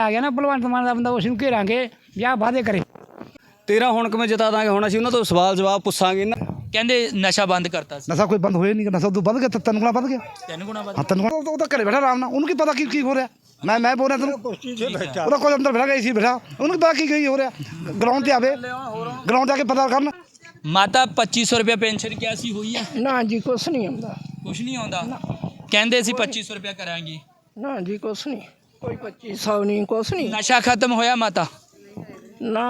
ਆ ਗਿਆ ਨਾ ਭਲਵੰਤ ਮਾਨ ਦਾ ਬੰਦਾ ਉਸ ਨੂੰ ਘੇਰਾਂਗੇ ਜਾਂ ਵਾਅਦੇ ਕਰੇ। ਤੇਰਾ ਹੁਣ ਕਿਵੇਂ ਜਿਤਾ ਦਾਂਗੇ? ਹੁਣ ਅਸੀਂ ਉਹਨਾਂ ਤੋਂ ਸਵਾਲ ਜਵਾਬ ਪੁੱਛਾਂਗੇ ਨਾ। ਕਹਿੰਦੇ ਨਸ਼ਾ ਬੰਦ ਕਰਤਾ ਸੀ। ਨਸ਼ਾ ਕੋਈ ਬੰਦ ਹੋਇਆ ਨਹੀਂ ਨਸ਼ਾ ਤੋਂ ਵੱਧ ਗਿਆ ਤਿੰਨ ਗੁਣਾ ਵੱਧ ਗਿਆ। ਤਿੰਨ ਗੁਣਾ ਵੱਧ ਹਾਂ ਤਿੰਨ ਗੁਣਾ। ਉਹ ਤਾਂ ਘਰੇ ਬੈਠਾ ਆਰਾਮ ਨਾਲ। ਉਹਨੂੰ ਕੀ ਪਤਾ ਕੀ ਕੀ ਹੋ ਰਿਹਾ? ਮੈਂ ਮੈਂ ਬੋਲ ਰਿਹਾ ਤੈਨੂੰ। ਉਹਦਾ ਕੋਈ ਅੰਦਰ ਬੈਠਾ ਗਿਆ ਸੀ ਬੈਠਾ। ਉਹਨੂੰ ਕੀ ਪਤਾ ਕੀ ਕੀ ਹੋ ਰਿਹਾ? ਗਰਾਊਂਡ ਤੇ ਆਵੇ। ਗਰਾਊਂਡ ਆ ਕੇ ਪਤਾ ਕਰਨ। ਮਾਤਾ 2500 ਰੁਪਏ ਪੈਨਸ਼ਨ ਕਿਹਾ ਸੀ ਹੋਈ ਆ? ਨਾ ਜੀ ਕੁਛ ਨਹੀਂ ਆਉਂਦਾ। ਕੁਛ ਨਹੀਂ ਆਉਂਦਾ। ਕਹਿੰਦੇ ਸੀ 2500 ਰੁਪਏ ਕਰਾਂਗੇ। ਨਾ ਜੀ ਕੁਛ ਨਹੀਂ। ਕੋਈ 2500 ਨਹੀਂ ਕੁਛ ਨਹੀਂ ਨਸ਼ਾ ਖਤਮ ਹੋਇਆ ਮਾਤਾ? ਨਾ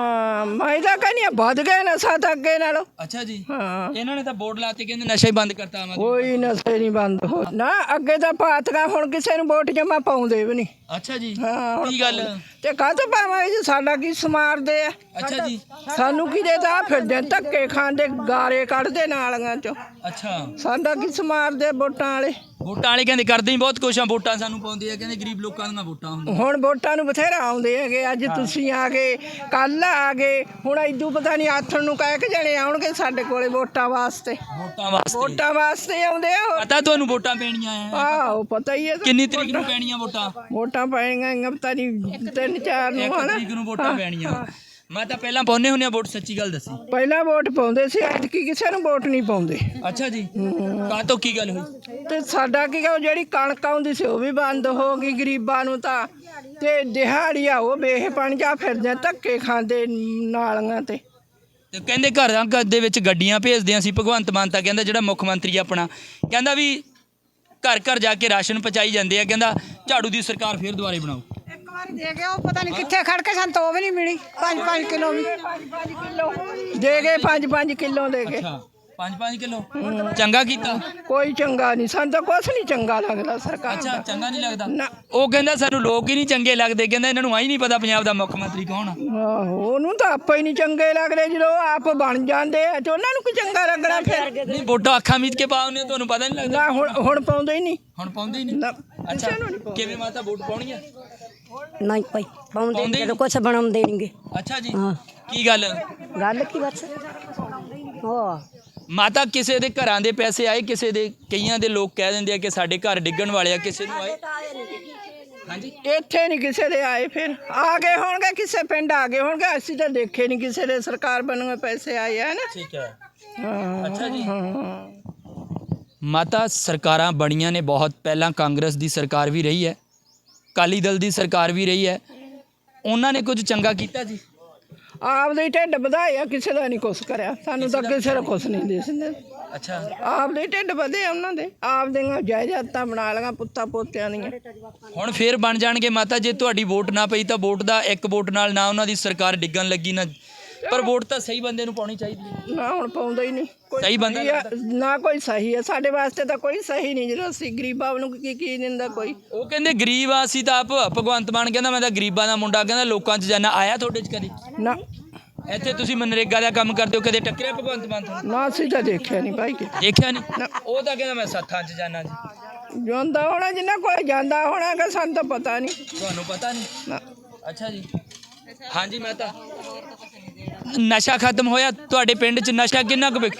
ਮੈਂ ਤਾਂ ਕਹਿੰਦੀ ਹਾਂ, ਵੱਧ ਗਏ ਨਸ਼ਾ ਤਾਂ ਅੱਗੇ ਨਾਲੋਂ। ਅੱਛਾ ਜੀ। ਹਾਂ। ਇਹਨਾਂ ਨੇ ਤਾਂ ਬੋਰਡ ਲਾਤੇ ਕਹਿੰਦੇ ਨਸ਼ਾ ਹੀ ਬੰਦ ਕਰਤਾ ਆਮ ਆਦਮੀ ਕੋਈ ਨਸ਼ੇ ਨਹੀਂ ਬੰਦ ਹੋ ਨਾ ਅੱਗੇ ਤਾਂ ਪਾਤਗਾ ਹੁਣ ਕਿਸੇ ਨੂੰ ਵੋਟ ਜਮਾ ਪਾਉਂਦੇ ਵੀ ਨਹੀਂ ਅੱਛਾ ਜੀ ਹਾਂ ਕੀ ਗੱਲ? ਤੇ ਕਾਹਤੋਂ ਪਾਵਾਂਗੇ ਜੀ ਸਾਡਾ ਕੀ ਸਮਾਰਦੇ ਆ? ਅੱਛਾ ਜੀ। ਸਾਨੂੰ ਕੀ ਦੇਦਾ ਫਿਰਦੇ ਧੱਕੇ ਖਾਂਦੇ ਗਾਰੇ ਕੱਢਦੇ ਨਾਲੀਆਂ ਚੋਂ। ਅੱਛਾ। ਸਾਡਾ ਕੀ ਸਮਾਰਦੇ ਵੋਟਾਂ ਵਾਲੇ? ਵੋਟਾਂ ਵਾਲੇ ਕਹਿੰਦੇ ਕਰਦੇ ਹੀ ਬਹੁਤ ਕੁਛ ਆ ਵੋਟਾਂ ਸਾਨੂੰ ਪਾਉਂਦੇ ਆ ਕਹਿੰਦੇ ਗਰੀਬ ਲੋਕਾਂ ਦੀਆਂ ਵੋਟਾਂ ਹੁੰਦੀਆਂ। ਹੁਣ ਵੋਟਾਂ ਨੂੰ ਬਥੇਰਾ ਆਉਂਦੇ ਹੈਗੇ ਅੱਜ ਤੁਸੀਂ ਆ ਗਏ ਕੱਲ ਆ ਗਏ ਹੁਣ ਇਦੋਂ ਪਤਾ ਨਹੀਂ ਆਥਣ ਨੂੰ ਕਹਿ ਕੇ ਜਣੇ ਆਉਣਗੇ ਸਾਡੇ ਕੋਲੇ ਵੋਟਾਂ ਵਾਸਤੇ। ਵੋਟਾਂ ਵਾਸਤੇ। ਵੋਟਾਂ ਵਾਸਤੇ ਆਉਂਦੇ ਆ ਉਹ। ਪਤਾ ਤੁਹਾਨੂੰ ਵੋਟਾਂ ਪੈਣੀਆਂ ਆ ਆਹੋ ਪਤਾ ਹੀ ਹੈ ਕਿੰਨੀ ਤਰੀਕ ਨੂੰ ਪੈਣੀਆਂ ਵੋਟਾਂ? ਵੋਟਾਂ ਪੈਣੀਆਂ ਹੈਗੀਆਂ ਪਤਾ ਨਹੀਂ ਤਿੰਨ ਚਾਰ ਨੂੰ ਇੱਕ ਹਨਾ? ਤਰੀਕ ਨੂੰ ਵੋਟਾਂ ਪੈਣੀਆਂ। ਮੈਂ ਤਾਂ ਪਹਿਲਾਂ ਪਾਉਨੇ ਹੁੰਨੇ ਆ ਵੋਟ ਸੱਚੀ ਗੱਲ ਦੱਸੀ। ਪਹਿਲਾਂ ਵੋਟ ਪਾਉਂਦੇ ਸੀ ਅੱਜ ਕੀ ਕਿਸੇ ਨੂੰ ਵੋਟ ਨਹੀਂ ਪਾਉਂਦੇ। ਅੱਛਾ ਜੀ। ਕਾਹ ਤੋਂ ਕੀ ਗੱਲ ਹੋਈ? ਤੇ ਸਾਡਾ ਕੀ ਉਹ ਜਿਹੜੀ ਕਣਕ ਆਉਂਦੀ ਸੀ ਉਹ ਵੀ ਬੰਦ ਹੋ ਗਈ ਗਰੀਬਾਂ ਨੂੰ ਤਾਂ। ਤੇ ਦਿਹਾੜੀਆ ਉਹ ਬੇਹ ਬਣ ਜਾ ਫਿਰਦੇ ਧੱਕੇ ਖਾਂਦੇ ਨਾਲੀਆਂ ਤੇ। ਤੇ ਕਹਿੰਦੇ ਘਰਾਂ ਘਰ ਦੇ ਵਿੱਚ ਗੱਡੀਆਂ ਭੇਜਦੇ ਆ ਸੀ ਭਗਵੰਤ ਮਾਨ ਤਾਂ ਕਹਿੰਦਾ ਜਿਹੜਾ ਮੁੱਖ ਮੰਤਰੀ ਆ ਆਪਣਾ। ਕਹਿੰਦਾ ਵੀ ਘਰ ਘਰ ਜਾ ਕੇ ਰਾਸ਼ਨ ਪਹੁੰਚਾਈ ਜਾਂਦੇ ਆ ਕਹਿੰਦਾ ਝਾੜੂ ਦੀ ਸਰਕਾਰ ਫੇਰ ਦੁਬਾਰੇ ਬਣਾਓ। ਇੱਕ ਵਾਰੀ ਦੇ ਗਿਆ ਉਹ ਪਤਾ ਨਹੀਂ ਕਿੱਥੇ ਖੜ ਕੇ ਸਾਨੂੰ ਤਾਂ ਵੀ ਨਹੀਂ ਮਿਲੀ। 5-5 ਕਿਲੋ ਵੀ। ਦੇ ਗਏ 5-5 ਕਿਲੋ ਦੇ ਗਏ। ਅੱਛਾ 5-5 ਕਿਲੋ। ਚੰਗਾ ਕੀਤਾ। ਕੋਈ ਚੰਗਾ ਨਹੀਂ ਸਾਨੂੰ ਤਾਂ ਕੁਛ ਨਹੀਂ ਚੰਗਾ ਲੱਗਦਾ ਸਰਕਾਰ ਅੱਛਾ ਚੰਗਾ ਨਹੀਂ ਲੱਗਦਾ। ਉਹ ਕਹਿੰਦਾ ਸਾਨੂੰ ਲੋਕ ਹੀ ਨਹੀਂ ਚੰਗੇ ਲੱਗਦੇ ਕਹਿੰਦਾ ਇਹਨਾਂ ਨੂੰ ਆਈ ਨਹੀਂ ਪਤਾ ਪੰਜਾਬ ਦਾ ਮੁੱਖ ਮੰਤਰੀ ਕੌਣ ਆ। ਆਹੋ ਉਹਨੂੰ ਤਾਂ ਆਪੇ ਹੀ ਨਹੀਂ ਚੰਗੇ ਲੱਗਦੇ ਜਦੋਂ ਆਪ ਬਣ ਜਾਂਦੇ ਆ ਤੇ ਉਹਨਾਂ ਨੂੰ ਕੀ ਚੰਗਾ ਲੱਗਣਾ ਫਿਰ? ਨਹੀਂ ਵੋਟਾਂ ਅੱਖਾਂ ਮੀਚ ਕੇ ਪਾਉਂਦੇ ਤੁਹਾਨੂੰ ਪਤਾ ਨਹੀਂ ਲੱਗਦਾ। ਹੁਣ ਹੁਣ ਪਾਉਂਦੇ ਹੀ ਨਹੀਂ ਹੁਣ ਪਾਉਂਦੇ ਹੀ ਨਹੀਂ ਨਾ। ਅੱਛਾ। ਕਿਵੇਂ ਮਾਤਾ ਵੋਟ ਪਾਉਣੀ ਆ? ਨਹੀਂ ਭਾਈ ਪਾਉਂਦੇ ਜਦੋਂ ਕੁਛ ਬਣਾਉਂਦੇ ਨਹੀਂਗੇ। ਅੱਛਾ ਜੀ। ਹਾਂ। ਕੀ ਗੱਲ? ਗੱਲ ਕੀ ਬਸ? ਹੋ। ਮਾਤਾ ਕਿਸੇ ਦੇ ਘਰਾਂ ਦੇ ਪੈਸੇ ਆਏ ਕਿਸੇ ਦੇ ਕਈਆਂ ਦੇ ਲੋਕ ਕਹਿ ਦਿੰਦੇ ਆ ਕਿ ਸਾਡੇ ਘਰ ਡਿੱਗਣ ਵਾਲੇ ਆ ਕਿਸੇ ਨੂੰ ਆਏ? ਹਾਂਜੀ। ਇੱਥੇ ਨਹੀਂ ਕਿਸੇ ਦੇ ਆਏ ਫਿਰ। ਆ ਗਏ ਹੋਣਗੇ ਕਿਸੇ ਪਿੰਡ ਆ ਗਏ ਹੋਣਗੇ ਅਸੀਂ ਤਾਂ ਦੇਖੇ ਨਹੀਂ ਕਿਸੇ ਦੇ ਸਰਕਾਰ ਬਣੂਏ ਪੈਸੇ ਆਏ ਆ ਨਾ? ਠੀਕ ਹੈ। ਹਾਂ। ਅੱਛਾ ਜੀ। ਹਾਂ। ਮਾਤਾ ਸਰਕਾਰਾਂ ਬਣੀਆਂ ਨੇ ਬਹੁਤ। ਪਹਿਲਾਂ ਕਾਂਗਰਸ ਦੀ ਸਰਕਾਰ ਵੀ ਰਹੀ ਹੈ ਕਾਲੀ ਦਲ ਦੀ ਸਰਕਾਰ ਵੀ ਰਹੀ ਹੈ। ਉਹਨਾਂ ਨੇ ਕੁਝ ਚੰਗਾ ਕੀਤਾ ਜੀ? ਆਪਦੇ ਹੀ ਢਿੱਡ ਵਧਾਇਆ ਕਿਸੇ ਦਾ ਨਹੀਂ ਕੁਛ ਕਰਿਆ। ਸਾਨੂੰ ਤਾਂ ਕਿਸੇ ਦਾ ਕੁਛ ਨਹੀਂ ਦੇ ਸਿੰਦੇ ਅੱਛਾ। ਆਪਦੇ ਹੀ ਢਿੱਡ ਵਧੇ ਆ ਉਹਨਾਂ ਦੇ। ਆਪਦੀਆਂ ਜਾਇਦਾਦਾਂ ਬਣਾ ਲਈਆਂ ਪੁੱਤਾਂ ਪੋਤਿਆਂ ਦੀਆਂ। ਹੁਣ ਫੇਰ ਬਣ ਜਾਣਗੇ ਮਾਤਾ ਜੇ ਤੁਹਾਡੀ ਵੋਟ ਨਾ ਪਈ ਤਾਂ ਵੋਟ ਦਾ ਇੱਕ ਵੋਟ ਨਾਲ ਨਾ ਉਹਨਾਂ ਦੀ ਸਰਕਾਰ ਡਿੱਗਣ ਲੱਗੀ ਨਾ ਪਰ ਵੋਟ ਤਾਂ ਸਹੀ ਬੰਦੇ ਨੂੰ ਪਾਉਣੀ ਚਾਹੀਦੀ ਹੈ। ਨਾ ਹੁਣ ਪਾਉਂਦਾ ਹੀ ਨਹੀਂ। ਕੋਈ ਸਹੀ ਬੰਦਾ ਨਾ ਕੋਈ ਸਹੀ ਹੈ ਸਾਡੇ ਵਾਸਤੇ ਤਾਂ ਕੋਈ ਸਹੀ ਨਹੀਂ ਜਦੋਂ ਅਸੀਂ ਗਰੀਬਾਂ ਨੂੰ ਕੀ ਕੀ ਦਿੰਦਾ ਕੋਈ। ਉਹ ਕਹਿੰਦੇ ਗਰੀਬ ਆ ਅਸੀਂ ਤਾਂ ਆਪ ਭਗਵੰਤ ਮਾਨ ਕਹਿੰਦਾ ਮੈਂ ਤਾਂ ਗਰੀਬਾਂ ਦਾ ਮੁੰਡਾ ਕਹਿੰਦਾ ਲੋਕਾਂ 'ਚ ਜਾਣਾ ਆਇਆ ਤੁਹਾਡੇ 'ਚ ਕਦੇ? ਨਾ। ਇੱਥੇ ਤੁਸੀਂ ਮਨਰੇਗਾ ਦਾ ਕੰਮ ਕਰਦੇ ਹੋ ਕਦੇ ਟੱਕਰਿਆ ਭਗਵੰਤ ਮਾਨ ਤੁਹਾਨੂੰ ਨਾ ਅਸੀਂ ਤਾਂ ਦੇਖਿਆ ਨਹੀਂ ਭਾਈ ਕਿ ਦੇਖਿਆ ਨਹੀਂ? ਉਹ ਤਾਂ ਕਹਿੰਦਾ ਮੈਂ ਸੱਥਾਂ 'ਚ ਜਾਣਾ ਜੀ। ਜਾਂਦਾ ਹੋਣਾ ਜਿੰਨਾ ਕੋਲ ਜਾਂਦਾ ਹੋਣਾ ਕਿ ਸਾਨੂੰ ਤਾਂ ਪਤਾ ਨਹੀਂ। ਤੁਹਾਨੂੰ ਪਤਾ ਨਹੀਂ? ਨਾ। ਅੱਛਾ ਜੀ। ਹਾਂਜੀ ਮੈਂ ਤਾਂ ਨਸ਼ਾ ਖਤਮ ਹੋਇਆ ਤੁਹਾਡੇ ਪਿੰਡ 'ਚ ਨਸ਼ਾ ਕਿੰਨਾ ਕੁ ਵਿਕ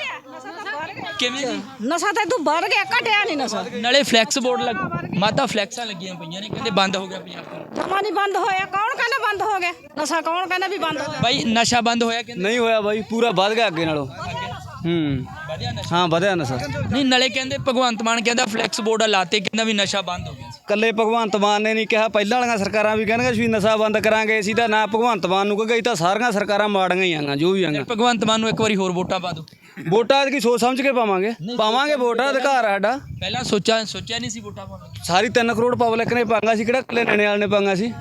ਕਿਵੇਂ ਜੀ? ਨਸ਼ਾ ਤਾਂ ਤੂੰ ਵੱਧ ਗਿਆ ਘਟਿਆ ਨਹੀਂ ਨਸ਼ਾ। ਨਾਲੇ ਫਲੈਕਸ ਬੋਰਡ ਲੱਗ ਮਾਤਾ ਫਲੈਕਸਾਂ ਲੱਗੀਆਂ ਪਈਆਂ ਨੇ ਕਹਿੰਦੇ ਬੰਦ ਹੋ ਗਿਆ ਪੰਜਾਬ ਤੋਂ। ਜਮਾ ਨਹੀਂ ਬੰਦ ਹੋਇਆ ਕੌਣ ਕਹਿੰਦਾ ਬੰਦ ਹੋ ਗਿਆ? ਨਸ਼ਾ ਕੌਣ ਕਹਿੰਦਾ ਵੀ ਬੰਦ ਹੋ ਗਿਆ? ਬਾਈ ਨਸ਼ਾ ਬੰਦ ਹੋਇਆ ਕਹਿੰਦੇ? ਨਹੀਂ ਹੋਇਆ ਬਾਈ ਪੂਰਾ ਵੱਧ ਗਿਆ ਅੱਗੇ ਨਾਲੋਂ। ਹੂੰ। ਵਧਿਆ ਨਸ਼ਾ? ਹਾਂ ਵਧਿਆ ਨਸ਼ਾ। ਨਹੀਂ ਨਾਲੇ ਕਹਿੰਦੇ ਭਗਵੰਤ ਮਾਨ ਕਹਿੰਦਾ ਫਲੈਕਸ ਬੋਰਡ ਲਾਤੇ ਕਹਿੰਦਾ ਵੀ ਨਸ਼ਾ ਬੰਦ ਹੋ ਗਿਆ। ਕੱਲੇ ਭਗਵੰਤ ਮਾਨ ਨੇ ਨਹੀਂ ਕਿਹਾ ਪਹਿਲਾਂ ਵਾਲੀਆਂ ਸਰਕਾਰਾਂ ਵੀ ਕਹਿਣਗੀਆਂ ਅਸੀਂ ਨਸ਼ਾ ਬੰਦ ਕਰਾਂਗੇ ਅਸੀਂ ਤਾਂ ਨਾ ਭਗਵੰਤ ਮਾਨ ਨੂੰ ਕਹੀ ਤਾਂ ਸਾਰੀਆਂ ਸਰਕਾਰਾਂ ਮਾੜੀਆਂ ਹੀ ਆਂਗਾ ਜੋ ਵੀ ਆਂਗਾ। ਭਗਵੰਤ ਮਾਨ ਨੂੰ ਇੱਕ ਵਾਰੀ ਹੋਰ ਵੋਟਾਂ ਪਾ ਦਿਓ। ਵੋਟਾਂ ਦੀ ਸੋਚ ਸਮਝ ਕੇ ਪਾਵਾਂਗੇ? ਪਾਵਾਂਗੇ ਵੋਟਾਂ ਅਧਿਕਾਰ ਆ ਸਾਡਾ। ਪਹਿਲਾਂ ਸੋਚਿਆ ਸੋਚਿਆ ਨਹੀਂ ਸੀ ਵੋਟਾਂ ਪਾਉਣ ਦਾ ਸਾਰੀ 3 ਕਰੋੜ ਪਬਲਿਕ ਨੇ ਪਾਂਗਾ ਸੀ ਕਿਹੜਾ ਕੱਲੇ ਨਣੇ ਵਾਲੇ ਨੇ ਪਾਂਗਾ ਸੀ?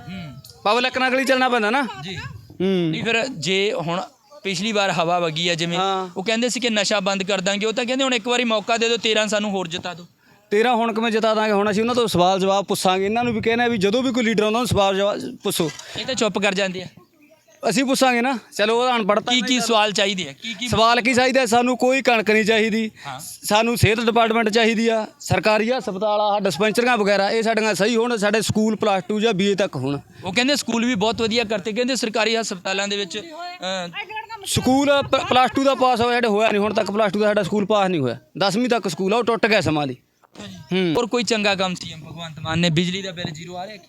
ਪਬਲਿਕ ਨਾਲ ਅਗਲੀ ਚੱਲਣਾ ਪੈਂਦਾ ਨਾ। ਜੀ। ਹੂੰ। ਨਹੀਂ ਫਿਰ ਜੇ ਹੁਣ ਪਿਛਲੀ ਵਾਰ ਹਵਾ ਵਗੀ ਆ ਜਿਵੇਂ। ਉਹ ਕਹਿੰਦੇ ਸੀ ਕਿ ਨਸ਼ਾ ਬੰਦ ਕਰ ਦਾਂਗੇ ਉਹ ਤਾਂ ਕਹਿੰਦੇ ਹੁਣ ਇੱਕ ਵਾਰੀ ਮੌਕਾ ਦੇ ਦਿਓ 13 ਸਾਨੂੰ ਹੋਰ ਜਿਤਾ ਦਿਓ। ਤੇਰਾ ਹੁਣ ਕਿਵੇਂ ਜਿਤਾ ਦਾਂਗੇ? ਹੁਣ ਅਸੀਂ ਉਹਨਾਂ ਤੋਂ ਸਵਾਲ ਜਵਾਬ ਪੁੱਛਾਂਗੇ। ਇਹਨਾਂ ਨੂੰ ਵੀ ਕਹਿਣਾ ਵੀ ਜਦੋਂ ਵੀ ਕੋਈ ਲੀਡਰ ਆਉਂਦਾ ਉਹਨੂੰ ਸਵਾਲ ਜਵਾਬ ਪੁੱਛੋ। ਇਹ ਤਾਂ ਚੁੱਪ ਕਰ ਜਾਂਦੇ ਆ। ਅਸੀਂ ਪੁੱਛਾਂਗੇ ਨਾ। ਚਲੋ ਉਹਦਾ ਅਨਪੜ੍ਹਤਾ ਕੀ ਕੀ ਸਵਾਲ ਚਾਹੀਦੇ ਆ? ਕੀ ਕੀ ਸਵਾਲ ਕੀ ਚਾਹੀਦਾ? ਸਾਨੂੰ ਕੋਈ ਕਣਕ ਨਹੀਂ ਚਾਹੀਦੀ। ਸਾਨੂੰ ਸਿਹਤ ਡਿਪਾਰਟਮੈਂਟ ਚਾਹੀਦੀ ਆ। ਸਰਕਾਰੀ ਹਸਪਤਾਲ ਆ ਡਿਸਪੈਂਸਰੀਆਂ ਵਗੈਰਾ ਇਹ ਸਾਡੀਆਂ ਸਹੀ ਹੋਣ ਸਾਡੇ ਸਕੂਲ ਪਲੱਸ 2 ਜਾਂ ਬੀਏ ਤੱਕ ਹੋਣ। ਉਹ ਕਹਿੰਦੇ ਸਕੂਲ ਵੀ ਬਹੁਤ ਵਧੀਆ ਕਰਤੇ। ਕਹਿੰਦੇ ਸਰਕਾਰੀ ਹਸਪਤਾਲਾਂ ਦੇ ਵਿੱਚ ਸਕੂਲ ਪਲੱਸ 2 ਦਾ ਪਾਸ ਹੋਇਆ ਸਾਡੇ ਹੋਇਆ ਨਹੀਂ। ਹੁਣ ਤੱਕ ਪਲੱਸ 2 ਦਾ ਸਾਡਾ ਸਕੂਲ ਪਾਸ ਨਹੀਂ ਹੋਇਆ। 10ਵੀਂ ਤੱਕ ਸਕੂਲ ਆ ਉਹ ਟੁੱਟ ਗਿਆ ਸਮਾਂ ਦੀ। ਹੂੰ। ਹੋਰ ਕੋਈ ਚੰਗਾ ਕੰਮ ਸੀ ਭਗਵੰਤ ਮਾਨ ਨੇ? ਬਿਜਲੀ ਦਾ ਬਿੱਲ ਜ਼ੀਰੋ ਆ ਰਿਹਾ ਕੀ?